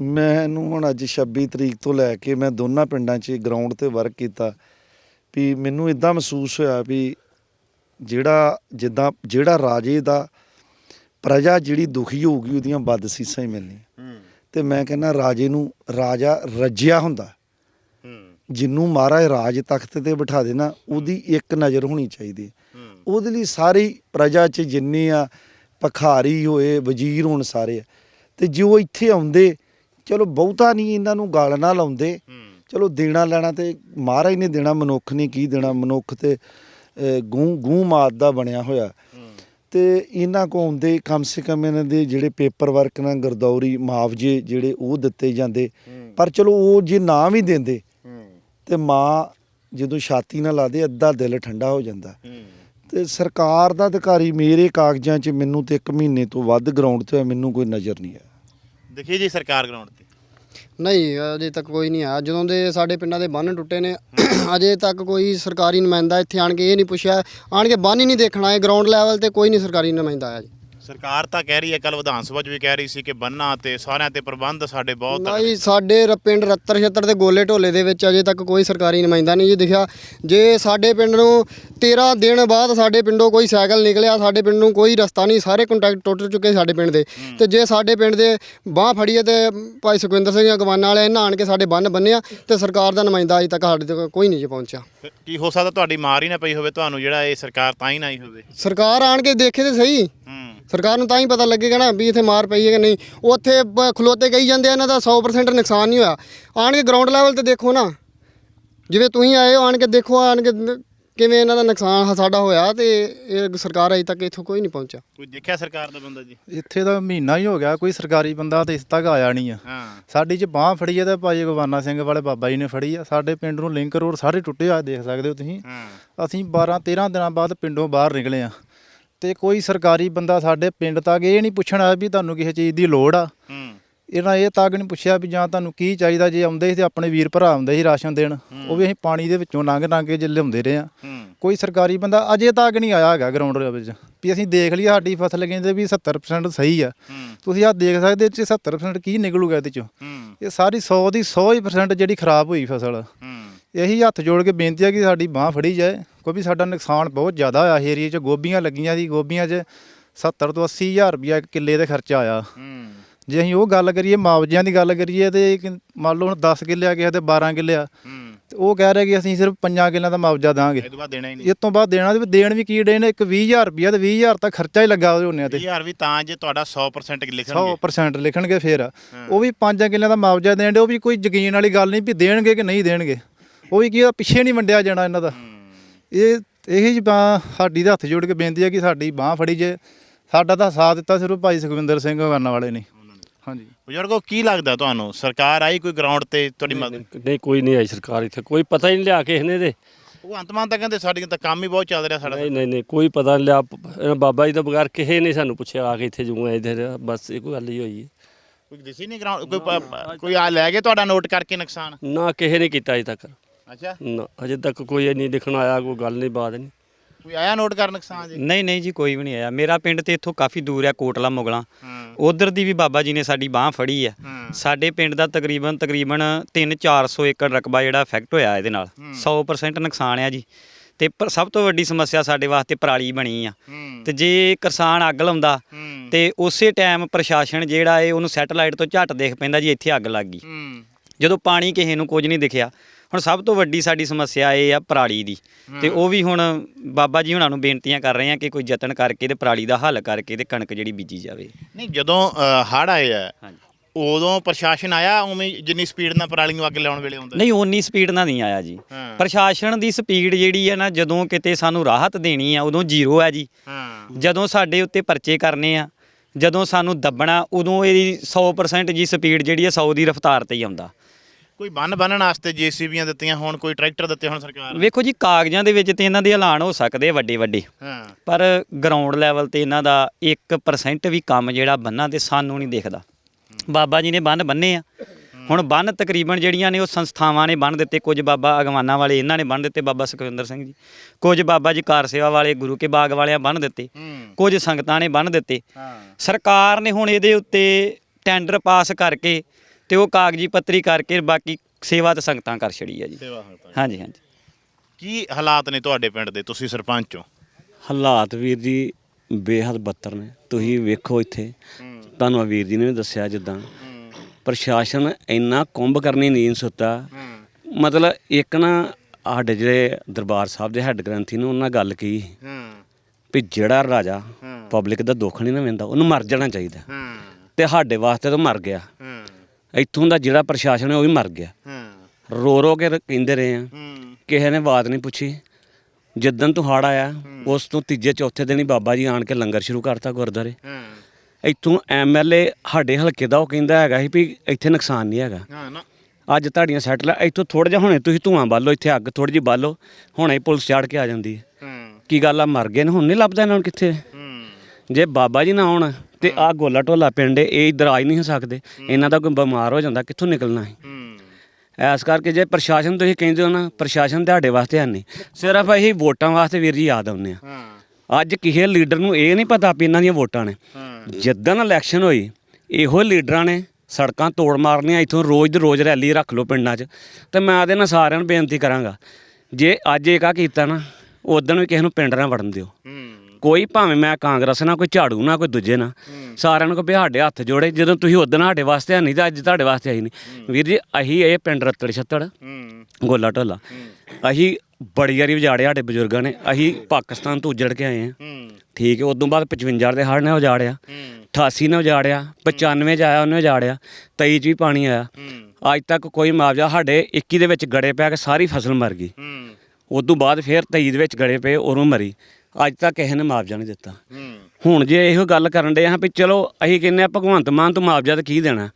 ਮੈਨੂੰ ਹੁਣ ਅੱਜ 26 ਤਰੀਕ ਤੋਂ ਲੈ ਕੇ ਮੈਂ ਦੋਨਾਂ ਪਿੰਡਾਂ 'ਚ ਗਰਾਊਂਡ ਤੇ ਵਰਕ ਕੀਤਾ ਵੀ ਮੈਨੂੰ ਇਦਾਂ ਮਹਿਸੂਸ ਹੋਇਆ ਵੀ ਜਿਹੜਾ ਜਿੱਦਾਂ ਜਿਹੜਾ ਰਾਜੇ ਦਾ ਪ੍ਰਜਾ ਜਿਹੜੀ ਦੁਖੀ ਹੋਊਗੀ ਉਹਦੀਆਂ ਬਦ ਸੀਸਾਂ ਹੀ ਮਿਲਣੀਆਂ। ਤੇ ਮੈਂ ਕਹਿੰਦਾ ਰਾਜੇ ਨੂੰ ਰਾਜਾ ਰੱਜਿਆ ਹੁੰਦਾ। ਜਿੰਨੂੰ ਮਹਾਰਾਜ ਰਾਜ ਤਖਤ ਤੇ ਬਿਠਾ ਦੇਣਾ ਉਹਦੀ ਇੱਕ ਨਜ਼ਰ ਹੋਣੀ ਚਾਹੀਦੀ। ਹੈ। ਉਹਦੇ ਲਈ ਸਾਰੀ ਪ੍ਰਜਾ 'ਚ ਜਿੰਨੇ ਆ ਪਖਾਰੀ ਹੋਏ ਵਜ਼ੀਰ ਹੋਣ ਸਾਰੇ। ਤੇ ਜੋ ਇੱਥੇ ਆਉਂਦੇ ਚਲੋ ਬਹੁਤਾ ਨਹੀਂ ਇਹਨਾਂ ਨੂੰ ਗਾਲ ਨਾ ਲਾਉਂਦੇ। ਚਲੋ ਦੇਣਾ ਲੈਣਾ ਤੇ ਮਹਾਰਾਜ ਨੇ ਦੇਣਾ ਮਨੁੱਖ ਨੇ ਕੀ ਦੇਣਾ? ਮਨੁੱਖ ਤੇ ਗੂੰ ਗੂੰ ਮਾਤ ਦਾ ਬਣਿਆ ਹੋਇਆ। ਤੇ ਇਹਨਾਂ ਕੋ ਆਉਂਦੇ ਕਮ ਸੇ ਕਮ ਇਹਨਾਂ ਦੇ ਜਿਹੜੇ ਪੇਪਰ ਵਰਕ ਨਾਲ ਗਰਦੌਰੀ ਮੁਆਵਜ਼ੇ ਜਿਹੜੇ ਉਹ ਦਿੱਤੇ ਜਾਂਦੇ। ਪਰ ਚਲੋ ਉਹ ਜੇ ਨਾ ਵੀ ਦਿੰਦੇ ਤੇ ਮਾਂ ਜਦੋਂ ਛਾਤੀ ਨਾਲ ਲਾਦੇ ਅੱਧਾ ਦਿਲ ਠੰਡਾ ਹੋ ਜਾਂਦਾ। ਤੇ ਸਰਕਾਰ ਦਾ ਅਧਿਕਾਰੀ ਮੇਰੇ ਕਾਗਜ਼ਾਂ 'ਚ ਮੈਨੂੰ ਤੇ 1 ਮਹੀਨੇ ਤੋਂ ਵੱਧ ਗਰਾਊਂਡ ਤੇ ਮੈਨੂੰ ਕੋਈ ਨਜ਼ਰ ਨਹੀਂ ਆਇਆ। ਦੇਖੀ ਜੀ ਸਰਕਾਰ ਗਰਾਊਂਡ ਤੇ? ਨਹੀਂ, ਅਜੇ ਤੱਕ ਕੋਈ ਨਹੀਂ ਆਇਆ। ਜਦੋਂ ਦੇ ਸਾਡੇ ਪਿੰਡਾਂ ਦੇ ਬੰਨ ਟੁੱਟੇ ਨੇ, ਅਜੇ ਤੱਕ ਕੋਈ ਸਰਕਾਰੀ ਨੁਮਾਇੰਦਾ ਇੱਥੇ ਆਣ ਕੇ ਇਹ ਨਹੀਂ ਪੁੱਛਿਆ। ਆਣ ਕੇ ਬੰਨ ਹੀ ਨਹੀਂ ਦੇਖਣਾ ਆਏ ਗਰਾਊਂਡ ਲੈਵਲ ਤੇ ਕੋਈ ਨਹੀਂ ਸਰਕਾਰੀ ਨੁਮਾਇੰਦਾ ਆਇਆ ਜੀ। ਸਰਕਾਰ ਤਾਂ ਕਹਿ ਰਹੀ ਹੈ ਕੱਲ ਵਿਧਾਨ ਸਭਾ 'ਚ ਵੀ ਕਹਿ ਰਹੀ ਸੀ ਕਿ ਬੰਨਾਂ ਤੇ ਸਾਰਿਆਂ ਤੇ ਪ੍ਰਬੰਧ ਸਾਡੇ ਬਹੁਤ ਤਕੜੇ ਨਹੀਂ ਸਾਡੇ ਰ- ਪਿੰਡ ਰੱਤਰ ਛੱਤਰ ਦੇ ਗੋਲੇ ਢੋਲੇ ਦੇ ਵਿੱਚ ਅਜੇ ਤੱਕ ਕੋਈ ਸਰਕਾਰੀ ਨੁਮਾਇੰਦਾ ਨਹੀਂ ਜੀ ਦਿਖਿਆ। ਜੇ ਸਾਡੇ ਪਿੰਡ ਨੂੰ 13 ਦਿਨ ਬਾਅਦ ਸਾਡੇ ਪਿੰਡੋਂ ਕੋਈ ਸਾਈਕਲ ਨਿਕਲਿਆ ਸਾਡੇ ਪਿੰਡ ਨੂੰ ਕੋਈ ਰਸਤਾ ਨਹੀਂ ਸਾਰੇ ਕੰਟੈਕਟ ਟੁੱਟ ਚੁੱਕੇ ਸਾਡੇ ਪਿੰਡ ਦੇ। ਤੇ ਜੇ ਸਾਡੇ ਪਿੰਡ ਦੇ ਬਾਹ ਫੜੀਏ ਤੇ ਭਾਈ ਸੁਖਵਿੰਦਰ ਸਿੰਘ ਅਗਵਾਨਾ ਵਾਲੇ ਇਹਨਾਂ ਆਣ ਕੇ ਸਾਡੇ ਬੰਨ ਬੰਨਿਆ ਤੇ ਸਰਕਾਰ ਦਾ ਨੁਮਾਇੰਦਾ ਅਜੇ ਤੱਕ ਸਾਡੇ ਤੱਕ ਕੋਈ ਨਹੀਂ ਜੀ ਪਹੁੰਚਿਆ। ਫਿਰ ਕੀ ਹੋ ਸਕਦਾ ਤੁਹਾਡੀ ਮਾਰ ਹੀ ਨਾ ਪਈ ਹੋਵੇ ਤੁਹਾਨੂੰ ਜਿਹੜਾ ਇਹ ਸਰਕਾਰ ਤਾਂ ਹੀ ਨਾ ਆਈ ਹੋਵੇ? ਸਰਕਾਰ ਆਣ ਕੇ ਦੇਖੇ ਤੇ ਸਹੀ। ਹੂੰ। ਸਰਕਾਰ ਨੂੰ ਤਾਂ ਹੀ ਪਤਾ ਲੱਗੇਗਾ ਨਾ ਵੀ ਇੱਥੇ ਮਾਰ ਪਈ ਹੈ ਕਿ ਨਹੀਂ। ਉੱਥੇ ਬ- ਖਲੋਤੇ ਕਹੀ ਜਾਂਦੇ ਆ ਇਹਨਾਂ ਦਾ 100% ਨੁਕਸਾਨ ਨਹੀਂ ਹੋਇਆ। ਆਣ ਕੇ ਗਰਾਊਂਡ ਲੈਵਲ ਤੇ ਦੇਖੋ ਨਾ। ਜਿਵੇਂ ਤੁਸੀਂ ਆਏ ਹੋ ਆਣ ਕੇ ਦੇਖੋ ਆਣ ਕੇ ਨ- ਕਿਵੇਂ ਇਹਨਾਂ ਦਾ ਨੁਕਸਾਨ ਸਾਡਾ ਹੋਇਆ ਤੇ ਇਹ ਸਰਕਾਰ ਅਜੇ ਤੱਕ ਇੱਥੋਂ ਕੋਈ ਨਹੀਂ ਪਹੁੰਚਿਆ। ਕੋਈ ਦੇਖਿਆ ਸਰਕਾਰ ਦਾ ਬੰਦਾ ਜੀ? ਇੱਥੇ ਤਾਂ ਮਹੀਨਾ ਹੀ ਹੋ ਗਿਆ ਕੋਈ ਸਰਕਾਰੀ ਬੰਦਾ ਤੇ ਇਸ ਤੱਕ ਆਇਆ ਨਹੀਂ ਆ। ਹਾਂ। ਸਾਡੀ ਚ ਬਾਹ ਫੜੀ ਹੈ ਤੇ ਭਾਈ ਗਵਾਨਾ ਸਿੰਘ ਵਾਲੇ ਬਾਬਾ ਜੀ ਨੇ ਫੜੀ ਆ। ਸਾਡੇ ਪਿੰਡ ਨੂੰ ਲਿੰਕ ਰੋਡ ਸਾਰੇ ਟੁੱਟੇ ਆ ਦੇਖ ਸਕਦੇ ਹੋ ਤੁਸੀਂ। ਹਾਂ। ਅਸੀਂ 12 13 ਦਿਨਾਂ ਬਾਅਦ ਪਿੰਡੋਂ ਬਾਹਰ ਨਿਕਲੇ ਆ। ਤੇ ਕੋਈ ਸਰਕਾਰੀ ਬੰਦਾ ਸਾਡੇ ਪਿੰਡ ਤੱਕ ਇਹ ਨਹੀਂ ਪੁੱਛਣ ਆਇਆ ਵੀ ਤੁਹਾਨੂੰ ਕਿਸੇ ਚੀਜ਼ ਦੀ ਲੋੜ ਆ। ਇਹਨਾਂ ਇਹ ਤੱਕ ਨਹੀਂ ਪੁੱਛਿਆ ਵੀ ਜਾਂ ਤੁਹਾਨੂੰ ਕੀ ਚਾਹੀਦਾ ਜੇ ਆਉਂਦੇ ਸੀ ਤੇ ਆਪਣੇ ਵੀਰ ਭਰਾ ਆਉਂਦੇ ਸੀ ਰਾਸ਼ਨ ਦੇਣ ਉਹ ਵੀ ਅਸੀਂ ਪਾਣੀ ਦੇ ਵਿੱਚੋਂ ਲੰਘ ਲੰਘ ਕੇ ਜੇ ਲਿਆਉਂਦੇ ਰਹੇ ਆ। ਕੋਈ ਸਰਕਾਰੀ ਬੰਦਾ ਅਜੇ ਤੱਕ ਨਹੀਂ ਆਇਆ ਹੈਗਾ ਗਰਾਊਂਡ ਦੇ ਵਿੱਚ ਵੀ ਅਸੀਂ ਦੇਖ ਲਈ ਸਾਡੀ ਫਸਲ ਕਹਿੰਦੇ ਵੀ 70% ਸਹੀ ਆ। ਤੁਸੀਂ ਆ ਦੇਖ ਸਕਦੇ ਇਹ 'ਚ 70% ਕੀ ਨਿਕਲੂਗਾ ਇਹਦੇ ਚੋਂ। ਇਹ ਸਾਰੀ 100 ਦੀ 100% ਜਿਹੜੀ ਖਰਾਬ ਹੋਈ ਫਸਲ। ਇਹੀ ਹੱਥ ਜੋੜ ਕੇ ਬੇਨਤੀ ਹੈ ਕਿ ਸਾਡੀ ਬਾਹ ਫੜੀ ਜਾਏ ਕਿਉਂਕਿ ਸਾਡਾ ਨੁਕਸਾਨ ਬਹੁਤ ਜ਼ਿਆਦਾ ਹੋਇਆ ਇਸ ਏਰੀਏ 'ਚ। ਗੋਭੀਆਂ ਲੱਗੀਆਂ ਸੀ ਗੋਭੀਆਂ 'ਚ 70 ਤੋਂ 80 ਹਜ਼ਾਰ ਰੁਪਇਆ ਇੱਕ ਕਿੱਲੇ ਦੇ ਖਰਚਾ ਆਇਆ। ਹੂੰ। ਜੇ ਅਸੀਂ ਉਹ ਗੱਲ ਕਰੀਏ ਮੁਆਵਜ਼ਿਆਂ ਦੀ ਗੱਲ ਕਰੀਏ ਤੇ ਮੰਨ ਲਓ ਹੁਣ 10 ਕਿੱਲੇ ਆ ਕਿਸੇ ਦੇ 12 ਕਿੱਲੇ ਆ। ਤੇ ਉਹ ਕਹਿ ਰਹੇ ਕਿ ਅਸੀਂ ਸਿਰਫ 5 ਕਿੱਲਿਆਂ ਦਾ ਮੁਆਵਜ਼ਾ ਦਾਂਗੇ। ਇਹ ਤੋਂ ਬਾਅਦ ਦੇਣਾ ਹੀ ਨਹੀਂ। ਇਸ ਤੋਂ ਬਾਅਦ ਦੇਣਾ ਤੇ ਦੇਣ ਵੀ ਕੀ ਦੇਣ ਇੱਕ 20000 ਰੁਪਇਆ ਤੇ 20000 ਤਾਂ ਖਰਚਾ ਹੀ ਲੱਗਾ ਉਹਦੇ ਹੁੰਨੇ ਤੇ। 20000 ਵੀ ਤਾਂ ਜੇ ਤੁਹਾਡਾ 100% ਲਿਖਣਗੇ। 100% ਲਿਖਣਗੇ ਫੇਰ। ਉਹ ਵੀ 5 ਕਿੱਲਿਆਂ ਦਾ ਮੁਆਵਜ਼ਾ ਦੇਣ ਦੇ ਉਹ ਵੀ ਕੋਈ ਯਕੀਨ ਵਾਲੀ ਗੱਲ ਨਹੀਂ ਵੀ ਦੇਣਗੇ ਕਿ ਨਹੀਂ ਦੇਣਗੇ। ਉਹ ਵੀ ਕੀ ਆ, ਪਿੱਛੇ ਨਹੀਂ ਵੰਡਿਆ ਜਾਣਾ ਇਹਨਾਂ ਦਾ। ਇਹ ਇਹੀ ਜੀ ਬਾਂਹ ਸਾਡੀ ਦੇ ਹੱਥ ਜੋੜ ਕੇ ਬੇਨਤੀ ਹੈ ਕਿ ਸਾਡੀ ਬਾਹ ਫੜੀ ਜੇ। ਸਾਡਾ ਤਾਂ ਸਾਥ ਦਿੱਤਾ ਸਿਰਫ ਭਾਈ ਸੁਖਵਿੰਦਰ ਸਿੰਘ ਕਰਨ ਵਾਲੇ ਨੇ। ਹਾਂਜੀ। ਬਜ਼ੁਰਗੋ ਕੀ ਲੱਗਦਾ ਤੁਹਾਨੂੰ? ਸਰਕਾਰ ਆਈ ਕੋਈ ਗਰਾਊਂਡ ਤੇ ਤੁਹਾਡੀ ਮਦਦ? ਨਹੀਂ ਕੋਈ ਨਹੀਂ ਆਈ ਸਰਕਾਰ ਇੱਥੇ। ਕੋਈ ਪਤਾ ਹੀ ਨਹੀਂ ਲਿਆ ਕਿਸੇ ਨੇ ਦੇ ਉਹ ਅੰਤਮਾਨ ਤਾਂ ਕਹਿੰਦੇ ਸਾਡੀ ਤਾਂ ਕੰਮ ਹੀ ਬਹੁਤ ਚੱਲ ਰਿਹਾ ਸਾਡਾ ਨਹੀਂ ਨਹੀਂ ਨਹੀਂ ਕੋਈ ਪਤਾ ਨਹੀਂ ਲਿਆ। ਇਹਨਾਂ ਬਾਬਾ ਜੀ ਤੋਂ ਬਗੈਰ ਕਿਸੇ ਨੇ ਸਾਨੂੰ ਪੁੱਛਿਆ ਆ ਕੇ ਇੱਥੇ ਜੂਆਂ ਇੱਧਰ। ਬਸ ਇਹ ਕੋਈ ਗੱਲ ਹੀ ਹੋਈ ਹੈ। ਕੋਈ ਦਿਸੀ ਨਹੀਂ ਗਰਾਊਂਡ ਕੋਈ ਕੋਈ ਆ ਲੈ ਗਿਆ ਤੁਹਾਡਾ ਨੋਟ ਕਰਕੇ ਨੁਕਸਾਨ? ਨਾ ਕਿਸੇ ਨੇ ਕੀਤਾ ਅਜੇ ਤੱਕ। ਅੱਛਾ। ਨਾ ਅਜੇ ਤੱਕ ਕੋਈ ਨਹੀਂ ਦਿਖਣ ਆਇਆ ਕੋਈ ਗੱਲ ਨਹੀਂ ਬਾਤ ਨਹੀਂ। ਕੋਈ ਆਇਆ ਨੋਟ ਕਰਨ ਨੁਕਸਾਨ ਜੀ? ਨਹੀਂ ਨਹੀਂ ਜੀ ਕੋਈ ਵੀ ਨਹੀਂ ਆਇਆ। ਮੇਰਾ ਪਿੰਡ ਤੇ ਇੱਥੋਂ ਕਾਫੀ ਦੂਰ ਹੈ ਕੋਟਲਾ ਮੁਗਲਾਂ। ਉਧਰ ਦੀ ਵੀ ਬਾਬਾ ਜੀ ਨੇ ਸਾਡੀ ਬਾਹ ਫੜੀ ਆ। ਹਾਂ। ਸਾਡੇ ਪਿੰਡ ਦਾ ਤਕਰੀਬਨ ਤਕਰੀਬਨ 3-400 ਏਕੜ ਰਕਬਾ ਜਿਹੜਾ ਅਫੈਕਟ ਹੋਇਆ ਇਹਦੇ ਨਾਲ। 100% ਨੁਕਸਾਨ ਆ ਜੀ। ਤੇ ਪਰ ਸਭ ਤੋਂ ਵੱਡੀ ਸਮੱਸਿਆ ਸਾਡੇ ਵਾਸਤੇ ਪਰਾਲੀ ਬਣੀ ਆ। ਤੇ ਜੇ ਕਿਸਾਨ ਅੱਗ ਲਾਉਂਦਾ ਤੇ ਉਸੇ ਟਾਈਮ ਪ੍ਰਸ਼ਾਸਨ ਜਿਹੜਾ ਏ ਉਹਨੂੰ ਸੈਟੇਲਾਈਟ ਤੋਂ ਝੱਟ ਦੇਖ ਪੈਂਦਾ ਜੀ ਇੱਥੇ ਅੱਗ ਲੱਗ ਗਈ। ਜਦੋਂ ਪਾਣੀ ਕਿਸੇ ਨੂੰ ਕੁਝ ਨਹੀਂ ਦਿਖਿਆ ਹੁਣ ਸਭ ਤੋਂ ਵੱਡੀ ਸਾਡੀ ਸਮੱਸਿਆ ਇਹ ਆ ਪਰਾਲੀ ਦੀ। ਤੇ ਉਹ ਵੀ ਹੁਣ ਬਾਬਾ ਜੀ ਹੁਣਾਂ ਨੂੰ ਬੇਨਤੀਆਂ ਕਰ ਰਹੇ ਆ ਕਿ ਕੋਈ ਯਤਨ ਕਰਕੇ ਤੇ ਪਰਾਲੀ ਦਾ ਹੱਲ ਕਰਕੇ ਤੇ ਕਣਕ ਜਿਹੜੀ ਬੀਜੀ ਜਾਵੇ। ਨਹੀਂ ਜਦੋਂ ਹੜ ਆਏ ਆ ਉਦੋਂ ਪ੍ਰਸ਼ਾਸਨ ਆਇਆ ਉਵੇਂ ਜਿੰਨੀ ਸਪੀਡ ਨਾਲ ਪਰਾਲੀ ਨੂੰ ਅੱਗ ਲਾਉਣ ਵੇਲੇ ਹੁੰਦਾ ਨਹੀਂ ਓਨੀ ਸਪੀਡ ਨਾਲ ਨਹੀਂ ਆਇਆ ਜੀ। ਪ੍ਰਸ਼ਾਸਨ ਦੀ ਸਪੀਡ ਜਿਹੜੀ ਹੈ ਨਾ ਜਦੋਂ ਕਿਤੇ ਸਾਨੂੰ ਰਾਹਤ ਦੇਣੀ ਆ ਉਦੋਂ ਜ਼ੀਰੋ ਹੈ ਜੀ। ਜਦੋਂ ਸਾਡੇ ਉੱਤੇ ਪਰਚੇ ਕਰਨੇ ਆ ਜਦੋਂ ਸਾਨੂੰ ਦੱਬਣਾ ਉਦੋਂ ਇਹਦੀ 100% ਜੀ ਸਪੀਡ ਜਿਹੜੀ ਹੈ 100 ਦੀ ਰਫ਼ਤਾਰ ਤੇ ਹੀ ਆਉਂਦਾ। ਕੋਈ ਬੰਨ ਬੰਨਣ ਵਾਸਤੇ ਜੀਸੀਬੀਆਂ ਦਿੱਤੀਆਂ ਹੁਣ ਕੋਈ ਟਰੈਕਟਰ ਦਿੱਤੇ ਹੁਣ ਸਰਕਾਰ ਨੇ? ਵੇਖੋ ਜੀ ਕਾਗਜ਼ਾਂ ਦੇ ਵਿੱਚ ਤੇ ਇਹਨਾਂ ਦੇ ਐਲਾਨ ਹੋ ਸਕਦੇ ਆ ਵੱਡੇ ਵੱਡੇ ਹਾਂ। ਪਰ ਗਰਾਊਂਡ ਲੈਵਲ ਤੇ ਇਹਨਾਂ ਦਾ 1% ਵੀ ਕੰਮ ਜਿਹੜਾ ਬੰਨਾਂ ਤੇ ਸਾਨੂੰ ਨਹੀਂ ਦਿਖਦਾ। ਬਾਬਾ ਜੀ ਨੇ ਬੰਨ ਬੰਨੇ ਆ। ਹੁਣ ਬੰਨ ਤਕਰੀਬਨ ਜਿਹੜੀਆਂ ਨੇ ਉਹ ਸੰਸਥਾਵਾਂ ਨੇ ਬੰਨ ਦਿੱਤੇ। ਕੁਝ ਬਾਬਾ ਅਗਵਾਨਾਂ ਵਾਲੇ ਇਹਨਾਂ ਨੇ ਬੰਨ ਦਿੱਤੇ ਬਾਬਾ ਸੁਖਵਿੰਦਰ ਸਿੰਘ ਜੀ। ਕੁਝ ਬਾਬਾ ਜੀ ਕਾਰ ਸੇਵਾ ਵਾਲੇ ਗੁਰੂ ਕੇ ਬਾਗ ਵਾਲਿਆਂ ਬੰਨ ਦਿੱਤੇ। ਕੁਝ ਸੰਗਤਾਂ ਨੇ ਬੰਨ ਦਿੱਤੇ। ਹਾਂ। ਸਰਕਾਰ ਨੇ ਹੁਣ ਇਹਦੇ ਉੱਤੇ ਟੈਂਡਰ ਪਾਸ ਕਰਕੇ ਤੇ ਉਹ ਕਾਗਜ਼ੀ ਪੱਤਰੀ ਕਰਕੇ ਬਾਕੀ ਸੇਵਾ ਤੇ ਸੰਗਤਾਂ ਕਰ ਛੜੀ ਆ ਜੀ। ਸੇਵਾ ਹਾਂਜੀ ਹਾਂਜੀ। ਕੀ ਹਾਲਾਤ ਨੇ ਤੁਹਾਡੇ ਪਿੰਡ ਦੇ? ਤੁਸੀਂ ਸਰਪੰਚ ਹੋ। ਹਾਲਾਤ ਵੀਰ ਜੀ ਬੇਹੱਦ ਬੱਤਰ ਨੇ। ਤੁਸੀਂ ਵੇਖੋ ਇੱਥੇ। ਤੁਹਾਨੂੰ ਆ ਵੀਰ ਜੀ ਨੇ ਵੀ ਦੱਸਿਆ ਜਿੱਦਾਂ। ਪ੍ਰਸ਼ਾਸਨ ਇੰਨਾ ਕੁੰਭ ਕਰਨੀ ਨੀਂਦ ਸੁੱਤਾ। ਮਤਲਬ ਇੱਕ ਨਾ ਸਾਡੇ ਜਿਹੜੇ ਦਰਬਾਰ ਸਾਹਿਬ ਦੇ ਹੈੱਡ ਗ੍ਰੰਥੀ ਨੇ ਉਹਨਾਂ ਗੱਲ ਕੀ ਵੀ ਜਿਹੜਾ ਰਾਜਾ ਪਬਲਿਕ ਦਾ ਦੁੱਖ ਨਹੀਂ ਨਾ ਵੰਦਾ ਉਹਨੂੰ ਮਰ ਜਾਣਾ ਚਾਹੀਦਾ। ਤੇ ਸਾਡੇ ਵਾਸਤੇ ਤਾਂ ਮਰ ਗਿਆ। ਇੱਥੋਂ ਦਾ ਜਿਹੜਾ ਪ੍ਰਸ਼ਾਸਨ ਹੈ ਉਹ ਵੀ ਮਰ ਗਿਆ। ਹਾਂ। ਰੋ ਰੋ ਕੇ ਕਹਿੰਦੇ ਰਹੇ ਆ। ਹੂੰ। ਕਿਸੇ ਨੇ ਬਾਤ ਨਹੀਂ ਪੁੱਛੀ। ਜਿੱਦਣ ਤੋਂ ਹੜ ਆਇਆ ਉਸ ਤੋਂ ਤੀਜੇ ਚੌਥੇ ਦਿਨ ਹੀ ਬਾਬਾ ਜੀ ਆਣ ਕੇ ਲੰਗਰ ਸ਼ੁਰੂ ਕਰਤਾ ਗੁਰਦਾਰੇ ਹਾਂ। ਇੱਥੋਂ ਐਮਐਲਏ ਸਾਡੇ ਹਲਕੇ ਦਾ ਉਹ ਕਹਿੰਦਾ ਹੈਗਾ ਸੀ ਵੀ ਇੱਥੇ ਨੁਕਸਾਨ ਨਹੀਂ ਹੈਗਾ। ਹਾਂ ਨਾ। ਅੱਜ ਤੁਹਾਡੀਆਂ ਸੈਟਲ ਇੱਥੋਂ ਥੋੜਾ ਜਿਹਾ ਹੁਣੇ ਤੁਸੀਂ ਧੂਆਂ ਬਾਲੋ ਇੱਥੇ ਅੱਗ ਥੋੜੀ ਜਿਹੀ ਬਾਲੋ ਹੁਣੇ ਹੀ ਪੁਲਿਸ ਚੜ ਕੇ ਆ ਜਾਂਦੀ ਹੈ। ਹਾਂ। ਕੀ ਗੱਲ ਆ ਮਰ ਗਏ ਨੇ ਹੁਣ ਨਹੀਂ ਲੱਭਦਾ ਇਹਨਾਂ ਨੂੰ ਕਿੱਥੇ? ਹੂੰ। ਜੇ ਬਾਬਾ ਜੀ ਨਾ ਆਉਣ ਤੇ ਆ ਗੋਲਾ ਟੋਲਾ ਪਿੰਡ ਇਹ ਇਧਰ ਆ ਹੀ ਨਹੀਂ ਸਕਦੇ। ਇਹਨਾਂ ਦਾ ਕੋਈ ਬਿਮਾਰ ਹੋ ਜਾਂਦਾ ਕਿੱਥੋਂ ਨਿਕਲਣਾ ਹੈ। ਐਸ ਕਰਕੇ ਜੇ ਪ੍ਰਸ਼ਾਸਨ ਤੁਸੀਂ ਕਹਿੰਦੇ ਹੋ ਨਾ ਪ੍ਰਸ਼ਾਸਨ ਤੁਹਾਡੇ ਵਾਸਤੇ ਹੈ ਨਹੀਂ। ਸਿਰਫ ਅਸੀਂ ਵੋਟਾਂ ਵਾਸਤੇ ਵੀਰ ਜੀ ਯਾਦ ਆਉਂਦੇ ਆ ਹਾਂ। ਅੱਜ ਕਿਸੇ ਲੀਡਰ ਨੂੰ ਇਹ ਨਹੀਂ ਪਤਾ ਵੀ ਇਹਨਾਂ ਦੀਆਂ ਵੋਟਾਂ ਨੇ। ਜਿੱਦਣ ਇਲੈਕਸ਼ਨ ਹੋਈ ਇਹੋ ਲੀਡਰਾਂ ਨੇ ਸੜਕਾਂ ਤੋੜ ਮਾਰਨੀਆਂ ਇਥੋਂ ਰੋਜ਼ ਦੀ ਰੋਜ਼ ਰੈਲੀ ਰੱਖ ਲਓ ਪਿੰਡਾਂ 'ਚ। ਤੇ ਮੈਂ ਆਦੇ ਨਾਲ ਸਾਰਿਆਂ ਨੂੰ ਬੇਨਤੀ ਕਰਾਂਗਾ ਜੇ ਅੱਜ ਇਹ ਕਾ ਕੀਤਾ ਨਾ ਉਦੋਂ ਵੀ ਕਿਸੇ ਨੂੰ ਪਿੰਡ ਨਾ ਵੜਨ ਦਿਓ। ਕੋਈ ਭਾਵੇਂ ਮੈਂ ਕਾਂਗਰਸ ਨਾ ਕੋਈ ਝਾੜੂ ਨਾ ਕੋਈ ਦੂਜੇ ਨਾ। ਸਾਰਿਆਂ ਨੂੰ ਕਹੋ ਵੀ ਸਾਡੇ ਹੱਥ ਜੋੜੇ ਜਦੋਂ ਤੁਸੀਂ ਉਦੋਂ ਸਾਡੇ ਵਾਸਤੇ ਨਹੀਂ ਤਾਂ ਅੱਜ ਤੁਹਾਡੇ ਵਾਸਤੇ ਆਈ ਨਹੀਂ। ਵੀਰ ਜੀ ਅਹੀਂ ਇਹ ਪਿੰਡ ਰੱਤੜ ਛੱਤੜ ਗੋਲਾ ਢੋਲਾ। ਅਸੀਂ ਬੜੀ ਵਾਰੀ ਉਜਾੜਿਆ ਸਾਡੇ ਬਜ਼ੁਰਗਾਂ ਨੇ। ਅਸੀਂ ਪਾਕਿਸਤਾਨ ਤੋਂ ਉੱਜੜ ਕੇ ਆਏ ਹਾਂ। ਹੂੰ। ਠੀਕ ਹੈ ਉਦੋਂ ਬਾਅਦ 55 ਦੇ ਹੜ੍ਹ ਨੇ ਉਜਾੜਿਆ। ਹੂੰ। 88 ਨੇ ਉਜਾੜਿਆ 95 ਚ ਆਇਆ ਉਹਨੇ ਉਜਾੜਿਆ 23 ਚ ਵੀ ਪਾਣੀ ਆਇਆ। ਅੱਜ ਤੱਕ ਕੋਈ ਮੁਆਵਜ਼ਾ ਸਾਡੇ 21 ਦੇ ਵਿੱਚ ਗੜੇ ਪਿਆ ਕੇ ਸਾਰੀ ਫਸਲ ਮਰ ਗਈ। ਉਦੋਂ ਬਾਅਦ ਫਿਰ 23 ਦੇ ਵਿੱਚ ਗੜੇ ਪਏ ਉਹਨੂੰ ਮਰੀ। ਅੱਜ ਤੱਕ ਕਿਸੇ ਨੇ ਮੁਆਵਜ਼ਾ ਨਹੀਂ ਦਿੱਤਾ। ਹੁਣ ਜੇ ਇਹੋ ਗੱਲ ਕਰਨ ਦੇ ਹਾਂ ਵੀ ਚਲੋ ਅਸੀਂ ਕਹਿੰਦੇ ਆ ਭਗਵੰਤ ਮਾਨ ਤੋਂ ਮੁਆਵਜ਼ਾ ਤਾਂ ਕੀ ਦੇਣਾ?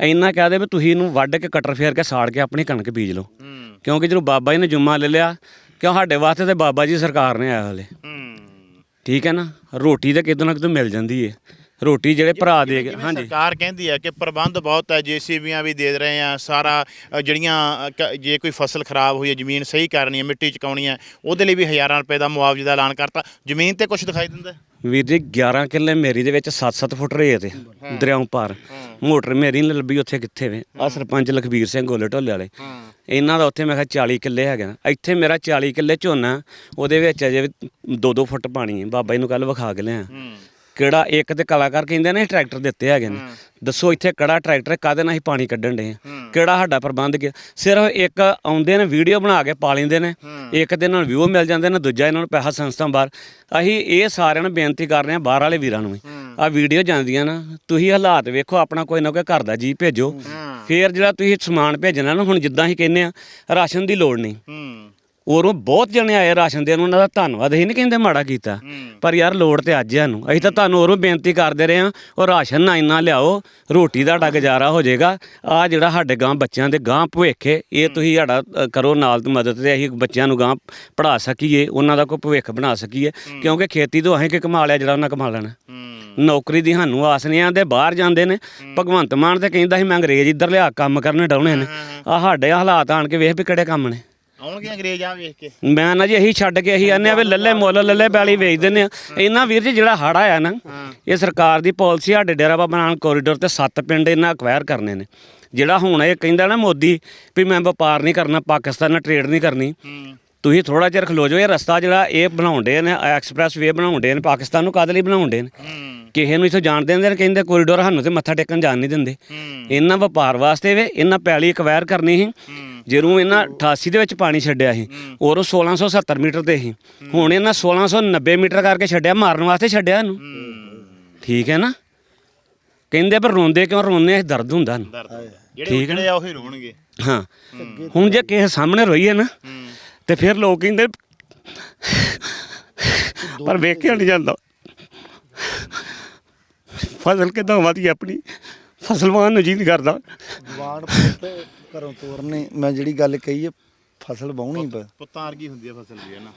ਇੰਨਾ ਕਹਿ ਦੇ ਵੀ ਤੁਸੀਂ ਇਹਨੂੰ ਵੱਢ ਕੇ ਕਟਰ ਫੇਰ ਕੇ ਸਾੜ ਕੇ ਆਪਣੀ ਕਣਕ ਬੀਜ ਲਓ। ਕਿਉਂਕਿ ਜਦੋਂ ਬਾਬਾ ਜੀ ਨੇ ਜੁਮਾ ਲੈ ਲਿਆ ਕਿਉਂ ਸਾਡੇ ਵਾਸਤੇ ਤੇ ਬਾਬਾ ਜੀ ਸਰਕਾਰ ਨੇ ਆਇਆ ਹਲੇ। ਠੀਕ ਹੈ ਨਾ? ਰੋਟੀ ਤਾਂ ਕਿਤੇ ਨਾ ਕਿਤੇ ਮਿਲ ਜਾਂਦੀ ਹੈ ਰੋਟੀ ਜਿਹੜੇ ਭਰਾ ਦੇ ਗਏ ਹਾਂਜੀ। ਸਰਕਾਰ ਕਹਿੰਦੀ ਹੈ ਕਿ ਪ੍ਰਬੰਧ ਬਹੁਤ ਹੈ ਜੀਸੀਬੀਆਂ ਵੀ ਦੇ ਰਹੇ ਆ ਸਾਰਾ ਅ, ਜਿਹੜੀਆਂ ਅ, ਕ- ਜੇ ਕੋਈ ਫਸਲ ਖਰਾਬ ਹੋਈ ਹੈ ਜ਼ਮੀਨ ਸਹੀ ਕਰਨੀ ਹੈ ਮਿੱਟੀ ਚਕਾਉਣੀ ਹੈ ਉਹਦੇ ਲਈ ਵੀ ਹਜ਼ਾਰਾਂ ਰੁਪਏ ਦਾ ਮੁਆਵਜ਼ੇ ਦਾ ਐਲਾਨ ਕਰਤਾ। ਜ਼ਮੀਨ ਤੇ ਕੁਝ ਦਿਖਾਈ ਦਿੰਦਾ? ਹੈ? ਵੀਰ ਜੀ 11 ਕਿੱਲੇ ਮੇਰੀ ਦੇ ਵਿੱਚ 7-7 ਫੁੱਟ ਰੇਤ ਹੈ ਦਰਿਆਓਂ ਪਾਰ। ਮੋਟਰ ਮੇਰੀ ਨਹੀਂ ਲੱਭੀ ਉੱਥੇ ਕਿੱਥੇ ਵੇ? ਆ ਸਰਪੰਚ ਲਖਬੀਰ ਸਿੰਘ ਗੋਲੇ ਢੋਲੇ ਵਾਲੇ। ਇਹਨਾਂ ਦਾ ਉੱਥੇ ਮੈਂ ਕਿਹਾ 40 ਕਿੱਲੇ ਹੈਗੇ ਨੇ। ਇੱਥੇ ਮੇਰਾ 40 ਕਿੱਲੇ ਝੋਨਾ ਉਹਦੇ ਵਿੱਚ ਅਜੇ 2-2 ਫੁੱਟ ਪਾਣੀ ਹੈ। ਬਾਬਾ ਜੀ ਨੂੰ ਕੱਲ ਵਿਖਾ ਕੇ ਲਿਆ ਕਿਹੜਾ ਇੱਕ ਤੇ ਕਲਾਕਾਰ ਕਹਿੰਦੇ ਨੇ ਟਰੈਕਟਰ ਦਿੱਤੇ ਹੈਗੇ ਨੇ। ਦੱਸੋ ਇੱਥੇ ਕਿਹੜਾ ਟਰੈਕਟਰ ਕਾਦੇ ਨਾਲ ਅਸੀਂ ਪਾਣੀ ਕੱਢਣ ਦੇ ਕਿਹੜਾ ਸਾਡਾ ਪ੍ਰਬੰਧ ਕੀ ਸਿਰਫ ਇੱਕ ਆਉਂਦੇ ਨੇ ਵੀਡੀਓ ਬਣਾ ਕੇ ਪਾ ਲੈਂਦੇ ਨੇ। ਇੱਕ ਤੇ ਇਹਨਾਂ ਨੂੰ ਵਿਊ ਮਿਲ ਜਾਂਦੇ ਨੇ ਦੂਜਾ ਇਹਨਾਂ ਨੂੰ ਪੈਸਾ ਸੰਸਥਾ ਬਾਹਰ। ਅਸੀਂ ਇਹ ਸਾਰਿਆਂ ਨੂੰ ਬੇਨਤੀ ਕਰ ਰਹੇ ਹਾਂ ਬਾਹਰ ਵਾਲੇ ਵੀਰਾਂ ਨੂੰ ਆ ਵੀਡੀਓ ਜਾਂਦੀਆਂ ਨਾ ਤੁਸੀਂ ਹਾਲਾਤ ਵੇਖੋ ਆਪਣਾ ਕੋਈ ਨਾ ਕੋਈ ਘਰ ਦਾ ਜੀ ਭੇਜੋ। ਫੇਰ ਜਿਹੜਾ ਤੁਸੀਂ ਸਮਾਨ ਭੇਜਣਾ ਨਾ ਹੁਣ ਜਿੱਦਾਂ ਅਸੀਂ ਕਹਿੰਦੇ ਆ ਰਾਸ਼ਨ ਦੀ ਲੋੜ ਨਹੀਂ। ਹੂੰ। ਉਰੋਂ ਬਹੁਤ ਜਣੇ ਆਏ ਰਾਸ਼ਨ ਦੇਣ ਉਹਨਾਂ ਦਾ ਧੰਨਵਾਦ ਅਸੀਂ ਨਹੀਂ ਕਹਿੰਦੇ ਮਾੜਾ ਕੀਤਾ। ਪਰ ਯਾਰ ਲੋੜ ਤੇ ਅੱਜ ਸਾਨੂੰ ਅਸੀਂ ਤਾਂ ਤੁਹਾਨੂੰ ਉਰੋਂ ਬੇਨਤੀ ਕਰਦੇ ਰਹੇ ਹਾਂ ਉਹ ਰਾਸ਼ਨ ਨਾ ਇੰਨਾ ਲਿਆਓ ਰੋਟੀ ਦਾ ਡਾ ਗੁਜ਼ਾਰਾ ਹੋ ਜਾਏਗਾ। ਆ ਜਿਹੜਾ ਸਾਡੇ ਗਾਂ ਬੱਚਿਆਂ ਦੇ ਗਾਂ ਭਵਿੱਖ ਹੈ ਇਹ ਤੁਸੀਂ ਸਾਡਾ ਅ, ਕਰੋ ਨਾਲ ਦੀ ਮਦਦ ਤੇ ਅਸੀਂ ਬੱਚਿਆਂ ਨੂੰ ਗਾਂ ਪੜਾ ਸਕੀਏ ਉਹਨਾਂ ਦਾ ਕੋਈ ਭਵਿੱਖ ਬਣਾ ਸਕੀਏ। ਕਿਉਂਕਿ ਖੇਤੀ ਤੋਂ ਅਸੀਂ ਕਿ ਕਮਾ ਲਿਆ ਜਿਹੜਾ ਉਹਨਾਂ ਕਮਾ ਲੈਣਾ। ਹੂੰ। ਨੌਕਰੀ ਦੀ ਸਾਨੂੰ ਆਸ ਨਹੀਂ ਆਂਦੇ ਬਾਹਰ ਜਾਂਦੇ ਨੇ। ਭਗਵੰਤ ਮਾਨ ਤੇ ਕਹਿੰਦਾ ਸੀ ਮੈਂ ਅੰਗਰੇਜ਼ ਇੱਧਰ ਲਿਆ ਕੰਮ ਕਰਨੇ ਡਾਉਣੇ ਨੇ। ਆ ਸਾਡੇ ਹਾਲਾਤ ਆਣ ਕੇ ਵੇਖ ਵੀ ਕਿਹੜੇ ਕੰਮ ਨੇ। ਆਉਣਗੇ ਅੰਗਰੇਜ਼ ਆ ਵੇਖ ਕੇ? ਮੈਂ ਨਾ ਜੀ ਇਹੀ ਛੱਡ ਕੇ ਅਸੀਂ ਆਨੇ ਆ ਵੀ ਲੱਲੇ ਮੁੱਲ ਲੱਲੇ ਬੈਲੀ ਵੇਚ ਦਿੰਦੇ ਆ। ਇਹਨਾਂ ਵੀਰ ਜੀ ਜਿਹੜਾ ਹੜ ਆਇਆ ਨਾ ਇਹ ਸਰਕਾਰ ਦੀ ਪਾਲਿਸੀ ਸਾਡੇ ਡੇਰਾ ਬਾਬਾ ਨਾਨਕ ਕੋਰੀਡੋਰ ਤੇ ਸੱਤ ਪਿੰਡ ਇਹਨਾਂ ਅਕਵਾਇਰ ਕਰਨੇ ਨੇ। ਜਿਹੜਾ ਹੁਣ ਇਹ ਕਹਿੰਦਾ ਨਾ ਮੋਦੀ ਵੀ ਮੈਂ ਵਪਾਰ ਨਹੀਂ ਕਰਨਾ ਪਾਕਿਸਤਾਨ ਨਾਲ ਟ੍ਰੇਡ ਨਹੀਂ ਕਰਨੀ। ਤੁਸੀਂ ਥੋੜਾ ਚਿਰ ਖਲੋ ਜਾਓ ਇਹ ਰਸਤਾ ਜਿਹੜਾ ਇਹ ਬਣਾਉਂਦੇ ਨੇ ਐਕਸਪ੍ਰੈਸ ਵੇ ਬਣਾਉਂਦੇ ਨੇ ਪਾਕਿਸਤਾਨ ਨੂੰ ਕਾਹਦੇ ਲਈ ਬਣਾਉਂਦੇ ਨੇ? ਕਿਸੇ ਨੂੰ ਇਥੋਂ ਜਾਣ ਦਿੰਦੇ ਨੇ ਕਹਿੰਦੇ ਕੋਰੀਡੋਰ ਸਾਨੂੰ ਤੇ ਮੱਥਾ ਟੇਕਣ ਜਾਣ ਨਹੀਂ ਦਿੰਦੇ। ਇਹਨਾਂ ਵਪਾਰ ਵਾਸਤੇ ਵੇ ਇਹਨਾਂ ਪੈਲੀ ਅਕਵਾਇਰ ਕਰਨੀ ਸੀ। ਜਦੋਂ ਇਹਨਾਂ 88 ਦੇ ਵਿੱਚ ਪਾਣੀ ਛੱਡਿਆ ਸੀ ਉਦੋਂ 1670 ਮੀਟਰ ਤੇ ਸੀ। ਹੁਣ ਇਹਨਾਂ 1690 ਮੀਟਰ ਕਰਕੇ ਛੱਡਿਆ ਮਾਰਨ ਵਾਸਤੇ ਛੱਡਿਆ ਇਹਨੂੰ। ਠੀਕ ਹੈ ਨਾ? ਕਹਿੰਦੇ ਪਰ ਰੋਂਦੇ ਕਿਉਂ? ਰੋਂਦੇ ਆ ਦਰਦ ਹੁੰਦਾ ਨੂੰ ਜਿਹੜੇ ਠੀਕ ਹੈ ਉਜੜੇ ਆ ਉਹੀ ਰੋਣਗੇ। ਹਾਂ। ਹੁਣ ਜੇ ਕਿਸੇ ਸਾਹਮਣੇ ਰੋਈਏ ਨਾ ਤੇ ਫਿਰ ਲੋਕ ਕਹਿੰਦੇ ਪਰ ਵੇਖਿਆ ਨਹੀਂ ਜਾਂਦਾ। ਫਸਲ ਕਿਦਾਂ ਵਧੀ ਆਪਣੀ? ਫਸਲਵਾਨ ਨੂੰ ਜੀ ਨਹੀਂ ਕਰਦਾ। ਵਾਣ ਪੁੱਤ ਘਰੋਂ ਤੋਰਨੇ ਮੈਂ ਜਿਹੜੀ ਗੱਲ ਕਹੀ ਹੈ ਫਸਲ ਵਾਹੁਣੀ ਪ। ਪੁੱਤਾਂ ਵਰਗੀ ਹੁੰਦੀ ਆ ਫਸਲ ਵੀ ਹੈ ਨਾ?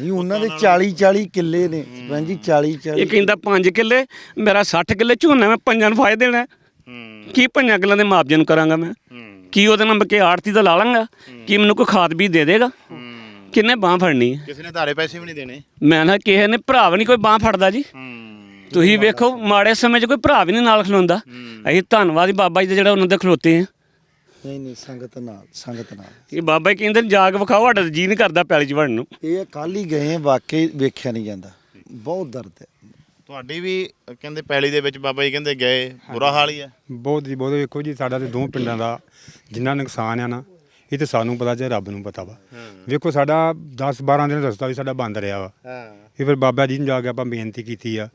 ਨਹੀਂ ਉਹਨਾਂ ਦੇ 40 40 ਕਿੱਲੇ ਨੇ ਭੈਣ ਜੀ 40 ਇਹ 40 ਕਹਿੰਦਾ 5 ਕਿੱਲੇ ਮੇਰਾ 60 ਕਿੱਲੇ ਝੋਨਾ ਮੈਂ ਪੰਜਾਂ ਨੂੰ ਫਾਇਦੇ ਦੇਣਾ। ਹੂੰ। ਕੀ ਪੰਜਾਂ ਕਿੱਲਿਆਂ ਦੇ ਮੁਆਵਜ਼ੇ ਨੂੰ ਕਰਾਂਗਾ ਮੈਂ? ਹੂੰ। ਕੀ ਉਹਦੇ ਨਾਲ ਕੇ ਆੜਤੀ ਦਾ ਲਾ ਲਾਂਗਾ? ਕੀ ਮੈਨੂੰ ਕੋਈ ਖਾਦ ਵੀ ਦੇ ਦੇਗਾ? ਕਿੰਨੇ ਬਾਹ ਫੜਨੀ ਹੈ ਕਿਸੇ ਨੇ ਧਾਰੇ ਪੈਸੇ ਵੀ ਨਹੀਂ ਦੇਣੇ। ਮੈਂ ਨਾ ਕਿਸੇ ਨੇ ਭਰਾ ਵੀ ਨਹੀਂ ਕੋਈ ਬਾਹ ਫੜਦਾ ਜੀ। ਹੂੰ। ਤੁਸੀਂ ਵੇਖੋ ਮਾੜੇ ਸਮੇਂ 'ਚ ਕੋਈ ਭਰਾ ਵੀ ਨਹੀਂ ਨਾਲ ਖਲੋਂਦਾ। ਅਸੀਂ ਧੰਨਵਾਦੀ ਬਾਬਾ ਜੀ ਦੇ ਜਿਹੜਾ ਉਹਨਾਂ ਦੇ ਖਲੋਤੇ ਆ। ਨਹੀਂ ਨਹੀਂ ਸੰਗਤ ਨਾਲ ਸੰਗਤ ਨਾਲ। ਇਹ ਬਾਬਾ ਜੀ ਕਹਿੰਦੇ ਨੇ ਜਾਗ ਵਿਖਾਓ ਸਾਡਾ ਤਾਂ ਜੀ ਨਹੀਂ ਕਰਦਾ ਪੈਲੀ 'ਚ ਵੜਨ ਨੂੰ। ਇਹ ਕੱਲ ਹੀ ਗਏ ਵਾਕਈ ਵੇਖਿਆ ਨਹੀਂ ਜਾਂਦਾ। ਬਹੁਤ ਦਰਦ ਹੈ। ਤੁਹਾਡੀ ਵੀ ਕਹਿੰਦੇ ਪੈਲੀ ਦੇ ਵਿੱਚ ਬਾਬਾ ਜੀ ਕਹਿੰਦੇ ਗਏ ਬੁਰਾ ਹਾਲ ਹੀ ਹੈ। ਬਹੁਤ ਜੀ ਬਹੁਤ ਵੇਖੋ ਜੀ ਸਾਡਾ ਤੇ ਦੋ ਪਿੰਡਾਂ ਦਾ ਜਿੰਨਾ ਨੁਕਸਾਨ ਆ ਨਾ ਇਹ ਤੇ ਸਾਨੂੰ ਪਤਾ ਜੇ ਰੱਬ ਨੂੰ ਪਤਾ ਵਾ। ਵੇਖੋ ਸਾਡਾ 10 12 ਦਿਨ ਰਸਤਾ ਵੀ ਸਾਡਾ ਬੰਦ ਰਿਹਾ ਵਾ। ਹਾਂ। ਇਹ ਫਿਰ ਬਾਬਾ ਜੀ ਨੂੰ ਜਾ ਕੇ ਆਪਾਂ ਬੇਨਤੀ ਕੀਤੀ ਆ।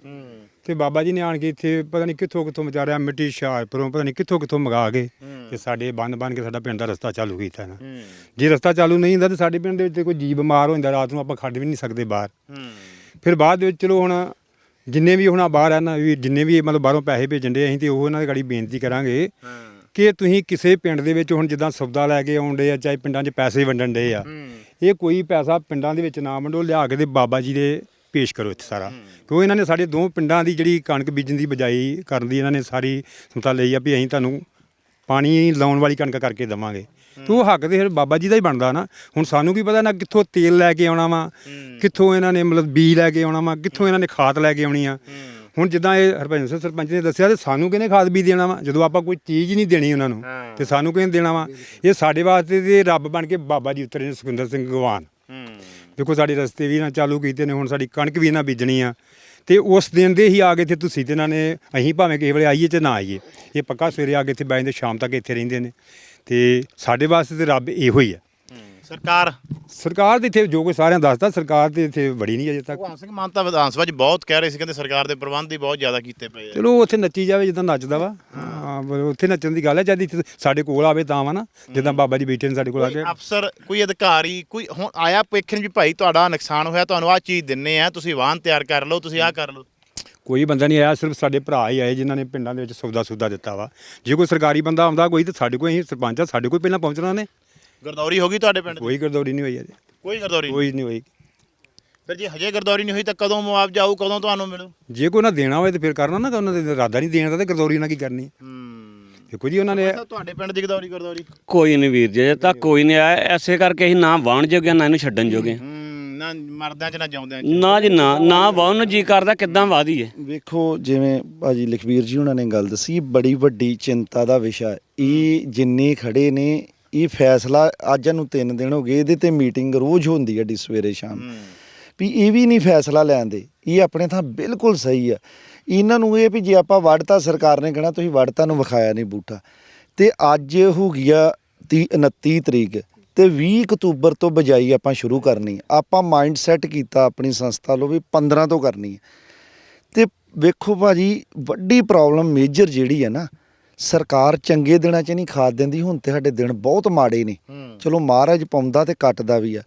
ਤੇ ਬਾਬਾ ਜੀ ਨੇ ਆਣ ਕੇ ਇੱਥੇ ਪਤਾ ਨਹੀਂ ਕਿੱਥੋਂ ਕਿੱਥੋਂ ਵਿਚਾਰਿਆ ਮਿੱਟੀ ਸ਼ਾਹਪੁਰੋਂ ਪਤਾ ਨਹੀਂ ਕਿੱਥੋਂ ਕਿੱਥੋਂ ਮੰਗਾ ਕੇ ਤੇ ਸਾਡੇ ਬੰਨ ਬੰਨ ਕੇ ਸਾਡਾ ਪਿੰਡ ਦਾ ਰਸਤਾ ਚਾਲੂ ਕੀਤਾ ਨਾ। ਜੇ ਰਸਤਾ ਚਾਲੂ ਨਹੀਂ ਹੁੰਦਾ ਤੇ ਸਾਡੇ ਪਿੰਡ ਦੇ ਵਿੱਚ ਕੋਈ ਜੀ ਬਿਮਾਰ ਹੋ ਜਾਂਦਾ ਰਾਤ ਨੂੰ ਆਪਾਂ ਖੱਡ ਵੀ ਨਹੀਂ ਸਕਦੇ ਬਾਹਰ। ਫਿਰ ਬਾਅਦ ਦੇ ਵਿੱਚ ਚਲੋ ਹੁਣ ਜਿੰਨੇ ਵੀ ਹੁਣ ਬਾਹਰ ਆ ਨਾ ਵੀ ਜਿੰਨੇ ਵੀ ਮਤਲਬ ਬਾਹਰੋਂ ਪੈਸੇ ਭੇਜਣ ਦੇ ਅਸੀਂ ਤੇ ਉਹ ਇਹਨਾਂ ਦੀ ਗਾੜੀ ਬੇਨਤੀ ਕਰਾਂਗੇ ਕਿ ਤੁਸੀਂ ਕਿਸੇ ਪਿੰਡ ਦੇ ਵਿੱਚ ਹੁਣ ਜਿੱਦਾਂ ਸੌਦਾ ਲੈ ਕੇ ਆਉਂਦੇ ਆ ਚਾਹੇ ਪਿੰਡਾਂ 'ਚ ਪੈਸੇ ਵੰਡਣ ਦੇ ਆ ਇਹ ਕੋਈ ਪੈਸਾ ਪਿੰਡਾਂ ਦੇ ਵਿੱਚ ਨਾ ਵੰਡੋ ਲਿਆ ਕੇ ਤੇ ਬਾਬਾ ਜੀ ਦੇ ਪੇਸ਼ ਕਰੋ ਇੱਥੇ ਸਾਰਾ। ਕਿਉਂ ਇਹਨਾਂ ਨੇ ਸਾਡੇ ਦੋ ਪਿੰਡਾਂ ਦੀ ਜਿਹੜੀ ਕਣਕ ਬੀਜਣ ਦੀ ਬਜਾਈ ਕਰਨ ਦੀ ਇਹਨਾਂ ਨੇ ਸਾਰੀ ਸਮਤਾ ਲਈ ਆ ਵੀ ਅਸੀਂ ਤੁਹਾਨੂੰ ਪਾਣੀ ਲਾਉਣ ਵਾਲੀ ਕਣਕ ਕਰਕੇ ਦਵਾਂਗੇ। ਤੇ ਹੱਕ ਤੇ ਫਿਰ ਬਾਬਾ ਜੀ ਦਾ ਹੀ ਬਣਦਾ ਨਾ। ਹੁਣ ਸਾਨੂੰ ਕੀ ਪਤਾ ਨਾ ਕਿੱਥੋਂ ਤੇਲ ਲੈ ਕੇ ਆਉਣਾ ਵਾ ਕਿੱਥੋਂ ਇਹਨਾਂ ਨੇ ਮਤਲਬ ਬੀਜ ਲੈ ਕੇ ਆਉਣਾ ਵਾ ਕਿੱਥੋਂ ਇਹਨਾਂ ਨੇ ਖਾਦ ਲੈ ਕੇ ਆਉਣੀ ਆ। ਹੁਣ ਜਿੱਦਾਂ ਇਹ ਹਰਭਜਨ ਸਿੰਘ ਸਰਪੰਚ ਨੇ ਦੱਸਿਆ ਤੇ ਸਾਨੂੰ ਕਿਹਨੇ ਖਾਦ ਬੀਜ ਦੇਣਾ ਵਾ? ਜਦੋਂ ਆਪਾਂ ਕੋਈ ਚੀਜ਼ ਨਹੀਂ ਦੇਣੀ ਉਹਨਾਂ ਨੂੰ ਤੇ ਸਾਨੂੰ ਕਿਹਨੇ ਦੇਣਾ ਵਾ? ਇਹ ਸਾਡੇ ਵਾਸਤੇ ਤੇ ਰੱਬ ਬਣ ਕੇ ਬਾਬਾ ਜੀ ਉਤਰੇ ਨੇ ਸੁਖਿੰਦਰ ਸਿੰਘ ਗਵਾਨ। ਦੇਖੋ ਸਾਡੇ ਰਸਤੇ ਵੀ ਨਾ ਚਾਲੂ ਕੀਤੇ ਨੇ ਹੁਣ ਸਾਡੀ ਕਣਕ ਵੀ ਇਹਨਾਂ ਬੀਜਣੀ ਆ। ਤੇ ਉਸ ਦਿਨ ਦੇ ਹੀ ਆ ਗਏ ਇੱਥੇ ਤੁਸੀਂ ਤੇ ਇਹਨਾਂ ਨੇ ਅਸੀਂ ਭਾਵੇਂ ਕਿਸੇ ਵੇਲੇ ਆਈਏ ਤੇ ਨਾ ਆਈਏ ਇਹ ਪੱਕਾ ਸਵੇਰੇ ਆ ਕੇ ਇੱਥੇ ਬੈਠਦੇ ਸ਼ਾਮ ਤੱਕ ਇੱਥੇ ਰਹਿੰਦੇ ਨੇ। ਤੇ ਸਾਡੇ ਵਾਸਤੇ ਤੇ ਰੱਬ ਇਹੋ ਹੀ ਆ। ਸਰਕਾਰ। ਸਰਕਾਰ ਦੇ ਇੱਥੇ ਜੋ ਕੋਈ ਸਾਰਿਆਂ ਦੱਸਦਾ ਸਰਕਾਰ ਤੇ ਇੱਥੇ ਵੜੀ ਨਹੀਂ ਅਜੇ ਤੱਕ। ਭਗਵਾਨ ਸਿੰਘ ਮਾਨ ਤਾਂ ਵਿਧਾਨ ਸਭਾ 'ਚ ਬਹੁਤ ਕਹਿ ਰਹੇ ਸੀ ਕਹਿੰਦੇ ਸਰਕਾਰ ਦੇ ਪ੍ਰਬੰਧ ਹੀ ਬਹੁਤ ਜ਼ਿਆਦਾ ਕੀਤੇ ਪਏ ਆ। ਚਲੋ ਉੱਥੇ ਨੱਚੀ ਜਾਵੇ ਜਿੱਦਾਂ ਨੱਚਦਾ ਵਾ। ਹਾਂ। ਉੱਥੇ ਨੱਚਣ ਦੀ ਗੱਲ ਹੈ ਜਦ ਇੱਥੇ ਸਾਡੇ ਕੋਲ ਆਵੇ ਤਾਂ ਵਾ ਨਾ ਜਿੱਦਾਂ ਬਾਬਾ ਜੀ ਬੈਠੇ ਨੇ ਸਾਡੇ ਕੋਲ ਆ ਕੇ। ਕੋਈ ਅਫਸਰ ਕੋਈ ਅਧਿਕਾਰੀ ਕੋਈ ਹੁਣ ਆਇਆ ਵੇਖਣ ਵੀ ਭਾਈ ਤੁਹਾਡਾ ਨੁਕਸਾਨ ਹੋਇਆ ਤੁਹਾਨੂੰ ਆਹ ਚੀਜ਼ ਦਿੰਨੇ ਆ ਤੁਸੀਂ ਵਾਹਨ ਤਿਆਰ ਕਰ ਲਓ ਤੁਸੀਂ ਆਹ ਕਰ ਲਓ। ਕੋਈ ਬੰਦਾ ਨਹੀਂ ਆਇਆ ਸਿਰਫ ਸਾਡੇ ਭਰਾ ਹੀ ਆਏ ਜਿਨ੍ਹਾਂ ਨੇ ਪਿੰਡਾਂ ਦੇ ਵਿੱਚ ਸੌਦਾ ਸੁਦਾ ਦਿੱਤਾ ਵਾ। ਜੇ ਕੋਈ ਸਰਕਾਰੀ ਬੰਦਾ ਆਉਂਦਾ ਕੋਈ ਤਾਂ ਸਾਡੇ ਕੋਲ ਅਸੀਂ ਸਰਪੰਚ ਆ ਸਾਡੇ ਕੋਲ ਪਹਿਲਾਂ ਪਹੁੰਚਣਾ ਨੇ ਗਰਦੌਰੀ ਹੋ ਗਈ ਤੁਹਾਡੇ ਪਿੰਡ? ਕੋਈ ਗਰਦੌਰੀ ਨਹੀਂ ਹੋਈ ਅਜੇ ਕੋਈ ਗਰਦੌਰੀ ਨਹੀਂ ਕੋਈ ਨਹੀਂ? ਹੋਈ। ਫਿਰ ਜੇ ਹਜੇ ਗਰਦੌਰੀ ਨਹੀਂ ਹੋਈ ਤਾਂ ਕਦੋਂ ਮੁਆਵਜ਼ਾ ਆਊ ਕਦੋਂ ਤੁਹਾਨੂੰ ਮਿਲੂ? ਜੇ ਕੋਈ ਉਹਨਾਂ ਦੇਣਾ ਹੋਵੇ ਤੇ ਫਿਰ ਕਰਨਾ ਨਾ ਉਹਨਾਂ ਦੇ ਇਰਾਦਾ ਨਹੀਂ ਦੇਣ ਦਾ ਤੇ ਗਰਦੌਰੀ ਨਾਲ ਕੀ ਕਰਨੀ ਹੂੰ। ਦੇਖੋ ਜੀ ਉਹਨਾਂ ਨੇ ਤਾਂ ਤੁਹਾਡੇ ਪਿੰਡ ਦੀ ਗਰਦੌਰੀ ਗਰਦੌਰੀ? ਕੋਈ ਨਹੀਂ ਵੀਰ ਜੀ ਅਜੇ ਤੱਕ ਕੋਈ ਨਹੀਂ ਆਇਆ। ਐਸੇ ਕਰਕੇ ਅਸੀਂ ਨਾ ਵਾਣ ਜੋਗੇ ਨਾ ਇਹਨੂੰ ਛੱਡਣ ਜੋਗੇ। ਹੂੰ ਨਾ ਮਰਦਿਆਂ 'ਚ ਨਾ ਜਾਉਂਦਿਆਂ 'ਚ। ਨਾ ਜੀ ਨਾ ਨਾ ਵਾਉਣ ਨੂੰ ਜੀ ਕਰਦਾ ਕਿੱਦਾਂ ਵਾਦੀਏ ਵੇਖੋ ਜਿਵੇਂ ਭਾਜੀ ਲਖਵੀਰ ਜੀ ਉਹਨਾਂ ਨੇ ਗੱਲ ਦੱਸੀ ਬੜੀ ਵੱਡੀ ਚਿੰਤਾ ਦਾ ਵਿਸ਼ਾ ਹੈ। ਇਹ ਜਿੰਨੇ ਖੜੇ ਨੇ ਇਹ ਫੈਸਲਾ ਅੱਜ ਨੂੰ 3 ਦਿਨ ਹੋ ਗਏ ਇਹਦੇ ਤੇ ਮੀਟਿੰਗ ਰੋਜ਼ ਹੁੰਦੀ ਹੈ ਡੀ ਸਵੇਰੇ ਸ਼ਾਮ। ਵੀ ਇਹ ਵੀ ਨਹੀਂ ਫੈਸਲਾ ਲੈਂਦੇ ਇਹ ਆਪਣੇ ਥਾਂ ਬਿਲਕੁਲ ਸਹੀ ਆ। ਇਹਨਾਂ ਨੂੰ ਇਹ ਵੀ ਜੇ ਆਪਾਂ ਵੜਤਾ ਸਰਕਾਰ ਨੇ ਕਹਿਣਾ ਤੁਸੀਂ ਵੜਤਾ ਨੂੰ ਵਿਖਾਇਆ ਨਹੀਂ ਬੂਟਾ। ਤੇ ਅੱਜ ਹੋ ਗਿਆ 30 29 ਤਰੀਕ ਤੇ 20 ਅਕਤੂਬਰ ਤੋਂ ਬਜਾਈ ਆਪਾਂ ਸ਼ੁਰੂ ਕਰਨੀ। ਆਪਾਂ ਮਾਈਂਡ ਸੈਟ ਕੀਤਾ ਆਪਣੀ ਸੰਸਥਾ ਲੋ ਵੀ 15 ਤੋਂ ਕਰਨੀ ਹੈ ਤੇ ਵੇਖੋ ਭਾਜੀ ਵੱਡੀ ਪ੍ਰੋਬਲਮ ਮੇਜਰ ਜਿਹੜੀ ਹੈ ਨਾ ਸਰਕਾਰ ਚੰਗੇ ਦਿਨਾਂ 'ਚ ਨਹੀਂ ਖਾਦ ਦਿੰਦੀ ਹੁਣ ਤੇ ਸਾਡੇ ਦਿਨ ਬਹੁਤ ਮਾੜੇ ਨੇ। ਚਲੋ ਮਹਾਰਾਜ ਪਾਉਂਦਾ ਤੇ ਕੱਟਦਾ ਵੀ ਆ।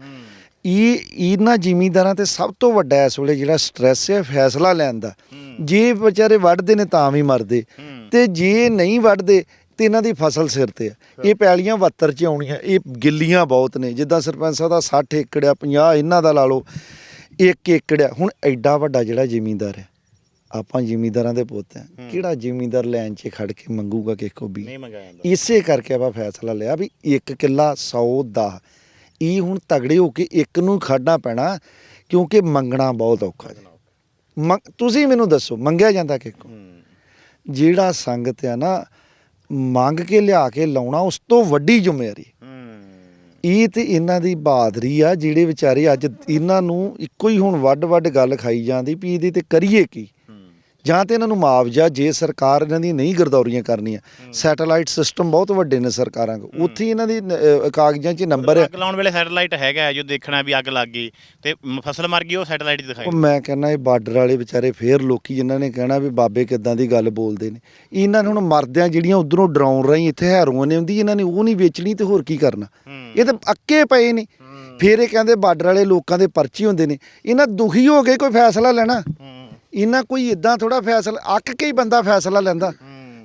ਇਹ ਇਹਨਾਂ ਜ਼ਿਮੀਂਦਾਰਾਂ ਤੇ ਸਭ ਤੋਂ ਵੱਡਾ ਇਸ ਵੇਲੇ ਜਿਹੜਾ ਸਟ੍ਰੈਸ ਹੈ ਫੈਸਲਾ ਲੈਣ ਦਾ। ਜੇ ਵਿਚਾਰੇ ਵੱਢਦੇ ਨੇ ਤਾਂ ਵੀ ਮਰਦੇ। ਤੇ ਜੇ ਨਹੀਂ ਵੱਢਦੇ ਤੇ ਇਹਨਾਂ ਦੀ ਫਸਲ ਸਿਰ ਤੇ ਆ। ਇਹ ਪੈਲੀਆਂ 72 ਚ ਆਉਣੀਆਂ ਇਹ ਗਿੱਲੀਆਂ ਬਹੁਤ ਨੇ। ਜਿੱਦਾਂ ਸਰਪੰਚ ਸਾਹਿਬ ਦਾ 60 ਏਕੜ ਆ 50 ਇਹਨਾਂ ਦਾ ਲਾ ਲਓ ਇੱਕ ਏਕੜ ਆ। ਹੁਣ ਐਡਾ ਵੱਡਾ ਜਿਹੜਾ ਜ਼ਿਮੀਂਦਾਰ ਹੈ। ਆਪਾਂ ਜ਼ਿਮੀਂਦਾਰਾਂ ਦੇ ਪੁੱਤ ਆ ਕਿਹੜਾ ਜ਼ਿਮੀਂਦਾਰ ਲਾਈਨ 'ਚ ਖੜ ਕੇ ਮੰਗੂਗਾ ਕਿਸੇ ਕੋ ਵੀ? ਨਹੀਂ ਮੰਗਾਇਆ ਜਾਂਦਾ। ਇਸੇ ਕਰਕੇ ਆਪਾਂ ਫੈਸਲਾ ਲਿਆ ਵੀ ਇੱਕ ਕਿੱਲਾ 100 ਦਾ ਇਹ ਹੁਣ ਤਗੜੇ ਹੋ ਕੇ ਇੱਕ ਨੂੰ ਖੜਨਾ ਪੈਣਾ ਕਿਉਂਕਿ ਮੰਗਣਾ ਬਹੁਤ ਔਖਾ ਜੀ। ਤੁਸੀਂ ਮੈਨੂੰ ਦੱਸੋ ਮੰਗਿਆ ਜਾਂਦਾ ਕਿੱਕੋ ਜਿਹੜਾ ਸੰਗਤ ਆ ਨਾ ਮੰਗ ਕੇ ਲਿਆ ਕੇ ਲਾਉਣਾ ਉਸ ਤੋਂ ਵੱਡੀ ਜ਼ਿੰਮੇਵਾਰੀ। ਇਹ ਤੇ ਇਹਨਾਂ ਦੀ ਬਹਾਦਰੀ ਆ ਜਿਹੜੇ ਵਿਚਾਰੇ ਅੱਜ ਇਹਨਾਂ ਨੂੰ ਇੱਕੋ ਹੀ ਹੁਣ ਵੱਡ ਵੱਡ ਗੱਲ ਖਾਈ ਜਾਂਦੀ ਵੀ ਇਹਦੇ ਤੇ ਕਰੀਏ ਕੀ? ਜਾਂ ਤੇ ਇਹਨਾਂ ਨੂੰ ਮੁਆਵਜ਼ਾ ਜੇ ਸਰਕਾਰ ਇਹਨਾਂ ਦੀ ਨਹੀਂ ਗਰਦੌਰੀਆਂ ਕਰਨੀਆਂ। ਸੈਟੇਲਾਈਟ ਸਿਸਟਮ ਬਹੁਤ ਵੱਡੇ ਨੇ ਸਰਕਾਰਾਂ ਕੋਲ। ਉੱਥੇ ਇਹਨਾਂ ਦੀ ਅਹ ਕਾਗਜ਼ਾਂ 'ਚ ਨੰਬਰ ਹੈ। ਅੱਗ ਲਾਉਣ ਵੇਲੇ ਸੈਟੇਲਾਈਟ ਹੈਗਾ ਹੈ, ਜੋ ਦੇਖਣਾ ਵੀ ਅੱਗ ਲੱਗ ਗਈ ਤੇ ਮ- ਫਸਲ ਮਰ ਗਈ ਉਹ ਸੈਟੇਲਾਈਟ ਦਿਖਾਈ। ਉਹ ਮੈਂ ਕਹਿੰਦਾ ਇਹ ਬਾਰਡਰ ਵਾਲੇ ਵਿਚਾਰੇ ਫੇਰ ਲੋਕੀ ਜਿਨ੍ਹਾਂ ਨੇ ਕਹਿਣਾ ਵੀ ਬਾਬੇ ਕਿੱਦਾਂ ਦੀ ਗੱਲ ਬੋਲਦੇ ਨੇ। ਇਹਨਾਂ ਨੂੰ ਹੁਣ ਮਰਦਿਆਂ ਜਿਹੜੀਆਂ ਉਧਰੋਂ ਡਰਾਉਣ ਰਹੀ ਇੱਥੇ ਹੈਰੋਆਂ ਨੇ ਹੁੰਦੀ ਇਹਨਾਂ ਨੇ ਉਹ ਨਹੀਂ ਵੇਚਣੀ ਤੇ ਹੋਰ ਕੀ ਕਰਨਾ। ਇਹ ਤਾਂ ਅੱਕੇ ਪਏ ਨੇ। ਫੇਰ ਇਹ ਕਹਿੰਦੇ ਬਾਰਡਰ ਵਾਲੇ ਲੋਕਾਂ ਦੇ ਪਰਚੇ ਹੁੰਦੇ ਨੇ। ਇਹਨਾਂ ਦੁਖੀ ਹੋ ਕੇ ਕੋਈ ਫੈਸਲਾ ਲੈਣਾ। ਇਹਨਾਂ ਕੋਈ ਇਦਾਂ ਥੋੜਾ ਫੈਸਲਾ ਅੱਕ ਕੇ ਹੀ ਬੰਦਾ ਫੈਸਲਾ ਲੈਂਦਾ।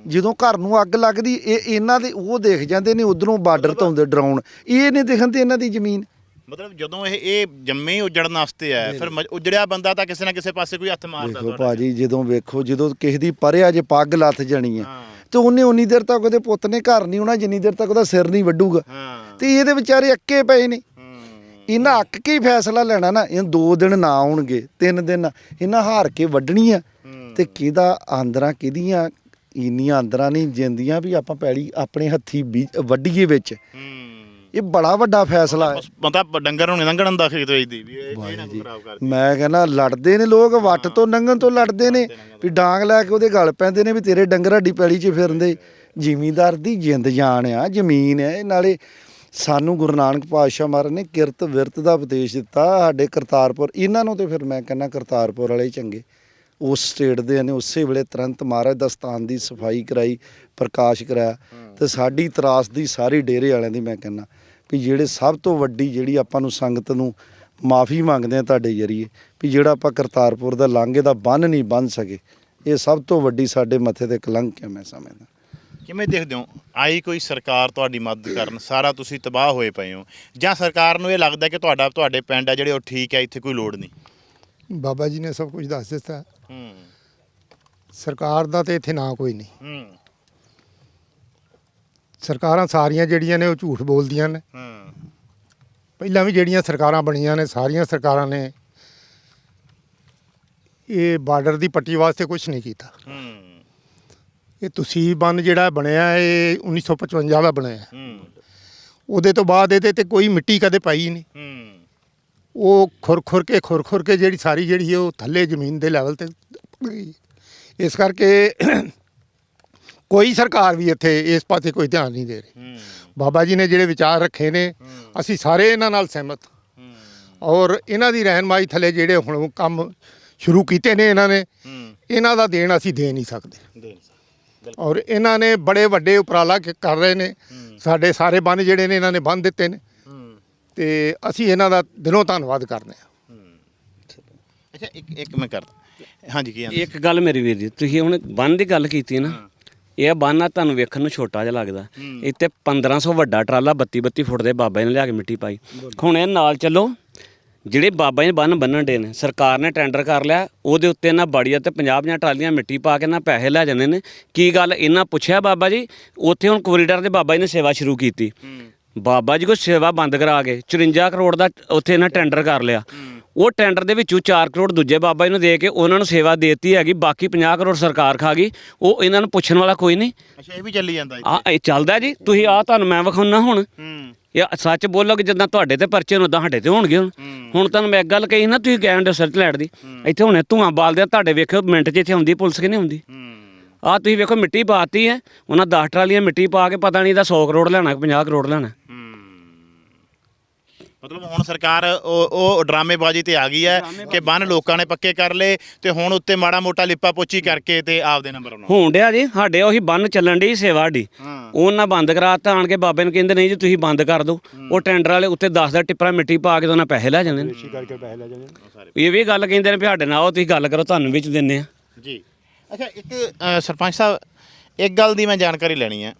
ਜਦੋਂ ਘਰ ਨੂੰ ਅੱਗ ਲੱਗਦੀ ਇਹ ਇਹਨਾਂ ਦੇ ਉਹ ਦੇਖ ਜਾਂਦੇ ਨੇ ਉਧਰੋਂ ਬਾਰਡਰ ਤੋਂ ਆਉਂਦੇ ਡਰਾਉਣ। ਇਹ ਨਹੀਂ ਦਿਖਣ ਤੇ ਇਹਨਾਂ ਦੀ ਜ਼ਮੀਨ। ਮਤਲਬ ਜਦੋਂ ਇਹ ਇਹ ਜੰਮੇ ਹੀ ਉਜੜਨ ਵਾਸਤੇ ਹੈ ਫਿਰ ਉਜੜਿਆ ਬੰਦਾ ਤਾਂ ਕਿਸੇ ਨਾ ਕਿਸੇ ਪਾਸੇ ਕੋਈ ਹੱਥ ਮਾਰਦਾ ਵੇਖੋ ਭਾਜੀ ਜਦੋਂ ਵੇਖੋ ਜਦੋਂ ਕਿਸੇ ਦੀ ਪਰਿਆ ਜੇ ਪੱਗ ਲੱਥ ਜਾਣੀ ਆ ਤੇ ਉਹਨੇ ਉਨੀ ਦੇਰ ਤੱਕ ਉਹਦੇ ਪੁੱਤ ਨੇ ਘਰ ਨਹੀਂ ਆਉਣਾ ਜਿੰਨੀ ਦੇਰ ਤੱਕ ਉਹਦਾ ਸਿਰ ਨਹੀਂ ਵੱਡੂਗਾ ਹਾਂ। ਤੇ ਇਹਦੇ ਵਿਚਾਰੇ ਅੱਕੇ ਪਏ ਨੇ। ਇਹਨਾਂ ਅੱਕ ਕੇ ਹੀ ਫੈਸਲਾ ਲੈਣਾ ਨਾ ਇਹ ਦੋ ਦਿਨ ਨਾ ਆਉਣਗੇ ਤਿੰਨ ਦਿਨ ਇਹਨਾਂ ਹਾਰ ਕੇ ਵੱਢਣੀ ਆ। ਤੇ ਕਿਹਦਾ ਆਂਦਰਾਂ ਕਿਹਦੀਆਂ ਇੰਨੀਆਂ ਆਂਦਰਾਂ ਨਹੀਂ ਜਿੰਦੀਆਂ ਵੀ ਆਪਾਂ ਪੈੜੀ ਆਪਣੇ ਹੱਥੀ ਵੱਢੀਏ ਵਿੱਚ। ਇਹ ਬੜਾ ਵੱਡਾ ਫੈਸਲਾ ਹੈ। ਬੰਦਾ ਡੰਗਰ ਨੂੰ ਲੰਘਣ ਦਿੰਦਾ ਖੇਤ ਵਿੱਚ ਦੀ ਵੀ ਇਹ ਨਾ ਖਰਾਬ ਮੈਂ ਕਹਿੰਦਾ ਲੜਦੇ ਨੇ ਲੋਕ ਵੱਟ ਤੋਂ ਲੰਘਣ ਤੋਂ ਲੜਦੇ ਨੇ। ਵੀ ਡਾਂਗ ਲੈ ਕੇ ਉਹਦੇ ਗਲ ਪੈਂਦੇ ਨੇ ਵੀ ਤੇਰੇ ਡੰਗਰ ਹੱਡੀ ਪੈਲੀ 'ਚ ਫਿਰਦੇ। ਜ਼ਿਮੀਂਦਾਰ ਦੀ ਜਿੰਦ ਜਾਨ ਆ ਜ਼ਮੀਨ ਹੈ ਨਾਲੇ ਸਾਨੂੰ ਗੁਰੂ ਨਾਨਕ ਪਾਤਸ਼ਾਹ ਮਹਾਰਾਜ ਨੇ ਕਿਰਤ ਵਿਰਤ ਦਾ ਉਪਦੇਸ਼ ਦਿੱਤਾ ਸਾਡੇ ਕਰਤਾਰਪੁਰ। ਇਹਨਾਂ ਨੂੰ ਤੇ ਫਿਰ ਮੈਂ ਕਹਿੰਦਾ ਕਰਤਾਰਪੁਰ ਵਾਲੇ ਚੰਗੇ। ਉਸ ਸਟੇਟ ਦੇ ਨੇ ਉਸੇ ਵੇਲੇ ਤੁਰੰਤ ਮਹਾਰਾਜ ਦਾ ਸਥਾਨ ਦੀ ਸਫ਼ਾਈ ਕਰਾਈ, ਪ੍ਰਕਾਸ਼ ਕਰਾਇਆ ਤੇ ਸਾਡੀ ਤਰਾਸ ਦੀ ਸਾਰੀ ਡੇਰੇ ਵਾਲਿਆਂ ਦੀ ਮੈਂ ਕਹਿੰਦਾ ਵੀ ਜਿਹੜੇ ਸਭ ਤੋਂ ਵੱਡੀ ਜਿਹੜੀ ਆਪਾਂ ਨੂੰ ਸੰਗਤ ਨੂੰ ਮਾਫੀ ਮੰਗਦੇ ਆ ਤੁਹਾਡੇ ਜਰੀਏ ਵੀ ਜਿਹੜਾ ਆਪਾਂ ਕਰਤਾਰਪੁਰ ਦਾ ਲਾਂਘੇ ਦਾ ਬੰਨ ਨਹੀਂ ਬੰਨ ਸਕੇ, ਇਹ ਸਭ ਤੋਂ ਵੱਡੀ ਸਾਡੇ ਮੱਥੇ ਤੇ ਕਲੰਕ ਹੈ ਮੈਂ ਸਮਝਦਾ। ਕਿਵੇਂ ਦੇਖਦੇ ਹੋ? ਆਈ ਕੋਈ ਸਰਕਾਰ ਤੁਹਾਡੀ ਮਦਦ ਕਰਨ? ਸਾਰਾ ਤੁਸੀਂ ਤਬਾਹ ਹੋਏ ਪਏ ਹੋ। ਜਾਂ ਸਰਕਾਰ ਨੂੰ ਇਹ ਲੱਗਦਾ ਕਿ ਤੁਹਾਡਾ ਤੁਹਾਡੇ ਪਿੰਡ ਆ ਜਿਹੜੇ ਉਹ ਠੀਕ ਹੈ ਇੱਥੇ ਕੋਈ ਲੋੜ ਨਹੀਂ? ਬਾਬਾ ਜੀ ਨੇ ਸਭ ਕੁਝ ਦੱਸ ਦਿੱਤਾ। ਹੂੰ। ਸਰਕਾਰ ਦਾ ਤੇ ਇੱਥੇ ਨਾ ਕੋਈ ਨਹੀਂ। ਹੂੰ। ਸਰਕਾਰਾਂ ਸਾਰੀਆਂ ਜਿਹੜੀਆਂ ਨੇ ਉਹ ਝੂਠ ਬੋਲਦੀਆਂ ਨੇ। ਹੂੰ। ਪਹਿਲਾਂ ਵੀ ਜਿਹੜੀਆਂ ਸਰਕਾਰਾਂ ਬਣੀਆਂ ਨੇ ਸਾਰੀਆਂ ਸਰਕਾਰਾਂ ਨੇ ਇਹ ਬਾਰਡਰ ਦੀ ਪੱਟੀ ਵਾਸਤੇ ਕੁਝ ਨਹੀਂ ਕੀਤਾ। ਹੂੰ। ਇਹ ਤੁਸੀਂ ਬੰਨ ਜਿਹੜਾ ਬਣਿਆ ਇਹ 1955 ਦਾ ਬਣਿਆ। ਹੂੰ। ਉਹਦੇ ਤੋਂ ਬਾਅਦ ਇਹਦੇ ਤੇ ਕੋਈ ਮਿੱਟੀ ਕਦੇ ਪਾਈ ਨਹੀਂ। ਹੂੰ। ਉਹ ਖੁਰ ਖੁਰ ਕੇ ਖੁਰ ਖੁਰ ਕੇ ਜਿਹੜੀ ਸਾਰੀ ਜਿਹੜੀ ਹੈ ਉਹ ਥੱਲੇ ਜ਼ਮੀਨ ਦੇ ਲੈਵਲ ਤੇ ਗਈ। ਇਸ ਕਰਕੇ ਕੋਈ ਸਰਕਾਰ ਵੀ ਇੱਥੇ ਇਸ ਪਾਸੇ ਕੋਈ ਧਿਆਨ ਨਹੀਂ ਦੇ ਰਹੀ। ਹੂੰ। ਬਾਬਾ ਜੀ ਨੇ ਜਿਹੜੇ ਵਿਚਾਰ ਰੱਖੇ ਨੇ ਅਸੀਂ ਸਾਰੇ ਇਹਨਾਂ ਨਾਲ ਸਹਿਮਤ। ਹੂੰ। ਔਰ ਇਹਨਾਂ ਦੀ ਰਹਿਨਮਾਈ ਥੱਲੇ ਜਿਹੜੇ ਹੁਣ ਕੰਮ ਸ਼ੁਰੂ ਕੀਤੇ ਨੇ ਇਹਨਾਂ ਨੇ ਹੂੰ। ਇਹਨਾਂ ਦਾ ਦੇਣ ਅਸੀਂ ਦੇ ਨਹੀਂ ਸਕਦੇ। ਦੇ ਔਰ ਇਹਨਾਂ ਨੇ ਬੜੇ ਵੱਡੇ ਉਪਰਾਲਾ ਕ- ਕਰ ਰਹੇ ਨੇ। ਸਾਡੇ ਸਾਰੇ ਬੰਨ ਜਿਹੜੇ ਨੇ ਇਹਨਾਂ ਨੇ ਬੰਨ ਦਿੱਤੇ ਨੇ। ਤੇ ਅਸੀਂ ਇਹਨਾਂ ਦਾ ਦਿਲੋਂ ਧੰਨਵਾਦ ਕਰਦੇ ਹਾਂ। ਅੱਛਾ ਇੱਕ ਇੱਕ ਮੈਂ ਕਰਦਾ। ਹਾਂਜੀ ਕੀ ਆਂਦੇ ਇੱਕ ਗੱਲ ਮੇਰੀ ਵੀਰ ਜੀ ਤੁਸੀਂ ਹੁਣ ਬੰਨ ਦੀ ਗੱਲ ਕੀਤੀ ਨਾ ਇਹ ਬੰਨ ਆ ਤੁਹਾਨੂੰ ਵੇਖਣ ਨੂੰ ਛੋਟਾ ਜਿਹਾ ਲੱਗਦਾ। ਇੱਥੇ 1500 ਵੱਡਾ ਟਰਾਲਾ 32 32 ਫੁੱਟ ਦੇ ਬਾਬਾ ਨੇ ਲਿਆ ਕੇ ਮਿੱਟੀ ਪਾਈ। ਹੁਣ ਇਹ ਨਾਲ ਚੱਲੋ ਜਿਹੜੇ ਬਾਬਾ ਜੀ ਬੰਨ ਬੰਨਣ ਡੇ ਨੇ ਸਰਕਾਰ ਨੇ ਟੈਂਡਰ ਕਰ ਲਿਆ ਉਹਦੇ ਉੱਤੇ ਨਾ ਬੜੀਆਂ ਤੇ 50 50 ਟਰਾਲੀਆਂ ਮਿੱਟੀ ਪਾ ਕੇ ਨਾ ਪੈਸੇ ਲੈ ਜਾਂਦੇ ਨੇ। ਕੀ ਗੱਲ ਇਹਨਾਂ ਪੁੱਛਿਆ ਬਾਬਾ ਜੀ? ਉੱਥੇ ਹੁਣ ਕੋਰੀਡੋਰ ਦੇ ਬਾਬਾ ਜੀ ਨੇ ਸੇਵਾ ਸ਼ੁਰੂ ਕੀਤੀ। ਬਾਬਾ ਜੀ ਕੋ ਸੇਵਾ ਬੰਦ ਕਰਾ ਕੇ 54 ਕਰੋੜ ਦਾ ਉੱਥੇ ਇਹਨਾਂ ਟੈਂਡਰ ਕਰ ਲਿਆ। ਉਹ ਟੈਂਡਰ ਦੇ ਵਿੱਚੋਂ 4 ਕਰੋੜ ਦੂਜੇ ਬਾਬਾ ਜੀ ਨੂੰ ਦੇ ਕੇ ਉਹਨਾਂ ਨੂੰ ਸੇਵਾ ਦੇਤੀ ਹੈਗੀ ਬਾਕੀ 50 ਕਰੋੜ ਸਰਕਾਰ ਖਾ ਗਈ। ਉਹ ਇਹਨਾਂ ਨੂੰ ਪੁੱਛਣ ਵਾਲਾ ਕੋਈ ਨਹੀਂ। ਅੱਛਾ ਇਹ ਵੀ ਚੱਲੀ ਜਾਂਦਾ ਇੱਥੇ? ਆ ਇਹ ਚੱਲਦਾ ਜੀ। ਤੁਸੀਂ ਆ ਤੁਹਾਨੂੰ ਮੈਂ ਵਿਖਾਉਣਾ ਹੁਣ। ਹੂੰ। ਇਹ ਸੱਚ ਬੋਲੋਗੇ ਜਿੱਦਾਂ ਤੁਹਾਡੇ ਤੇ ਪਰਚੇ ਨੂੰ ਉਦਾਂ ਸਾਡੇ ਤੇ ਹੋਣਗੇ। ਹੁਣ ਹੁਣ ਤੁਹਾਨੂੰ ਮੈਂ ਇੱਕ ਗੱਲ ਕਹੀ ਨਾ ਤੁਸੀਂ ਦੇ ਸਰਚ ਲੈਟ ਦੀ। ਇੱਥੇ ਹੁਣੇ ਧੂਆਂ ਬਾਲਦੇ ਆ ਤੁਹਾਡੇ ਵੇਖਿਓ ਮਿੰਟ 'ਚ ਇੱਥੇ ਆਉਂਦੀ ਪੁਲਿਸ ਕਿ ਨਹੀਂ ਆਉਂਦੀ? ਆ ਤੁਸੀਂ ਵੇਖੋ ਮਿੱਟੀ ਪਾਤੀ ਹੈ ਉਹਨਾਂ 10 ਟਰਾਲੀਆਂ ਮਿੱਟੀ ਪਾ ਕੇ ਪਤਾ ਨਹੀਂ ਇਹਦਾ 100 ਕਰੋੜ ਲੈਣਾ ਕਿ 50 ਕਰੋੜ ਲੈਣਾ। ਮਤਲਬ ਹੁਣ ਸਰਕਾਰ ਉਹ ਉਹ ਡਰਾਮੇਬਾਜ਼ੀ ਤੇ ਆ ਗਈ ਹੈ ਕਿ ਬੰਨ ਲੋਕਾਂ ਨੇ ਪੱਕੇ ਕਰ ਲਏ ਤੇ ਹੁਣ ਉੱਤੇ ਮਾੜਾ ਮੋਟਾ ਲਿਪਾ ਪੋਚੀ ਕਰਕੇ ਤੇ ਆਪਦੇ ਨੰਬਰ ਬਣਾਓ। ਹੋਣ ਡਿਆ ਜੀ ਸਾਡੇ ਉਹੀ ਬੰਨ ਚੱਲਣ ਡਈ ਸੇਵਾ ਹਾਂ। ਉਹਨਾਂ ਬੰਦ ਕਰਾਤਾ ਆਣ ਕੇ ਬਾਬੇ ਨੂੰ ਕਹਿੰਦੇ ਨਹੀਂ ਜੀ ਤੁਸੀਂ ਬੰਦ ਕਰ ਦਿਓ। ਉਹ ਟੈਂਡਰ ਵਾਲੇ ਉੱਤੇ 10 ਦਾ ਟਿੱਪਰਾ ਮਿੱਟੀ ਪਾ ਕੇ ਉਹਨਾਂ ਪੈਸੇ ਲੈ ਜਾਂਦੇ ਨੇ। ਕਰਕੇ ਪੈਸੇ ਲੈ ਜਾਂਦੇ ਇਹ ਵੀ ਗੱਲ ਕਹਿੰਦੇ ਨੇ ਵੀ ਸਾਡੇ ਨਾਲ ਉਹ ਤੁਸੀਂ ਗੱਲ ਕਰੋ ਤੁਹਾਨੂੰ ਵਿੱਚ ਦਿੰਨੇ ਆ। ਜੀ। ਅੱਛਾ ਇੱਕ ਸਰਪੰਚ ਸਾਹਿਬ ਇੱਕ ਗੱਲ ਦੀ ਮੈਂ ਜਾਣਕਾਰੀ ਲੈਣੀ ਹੈ।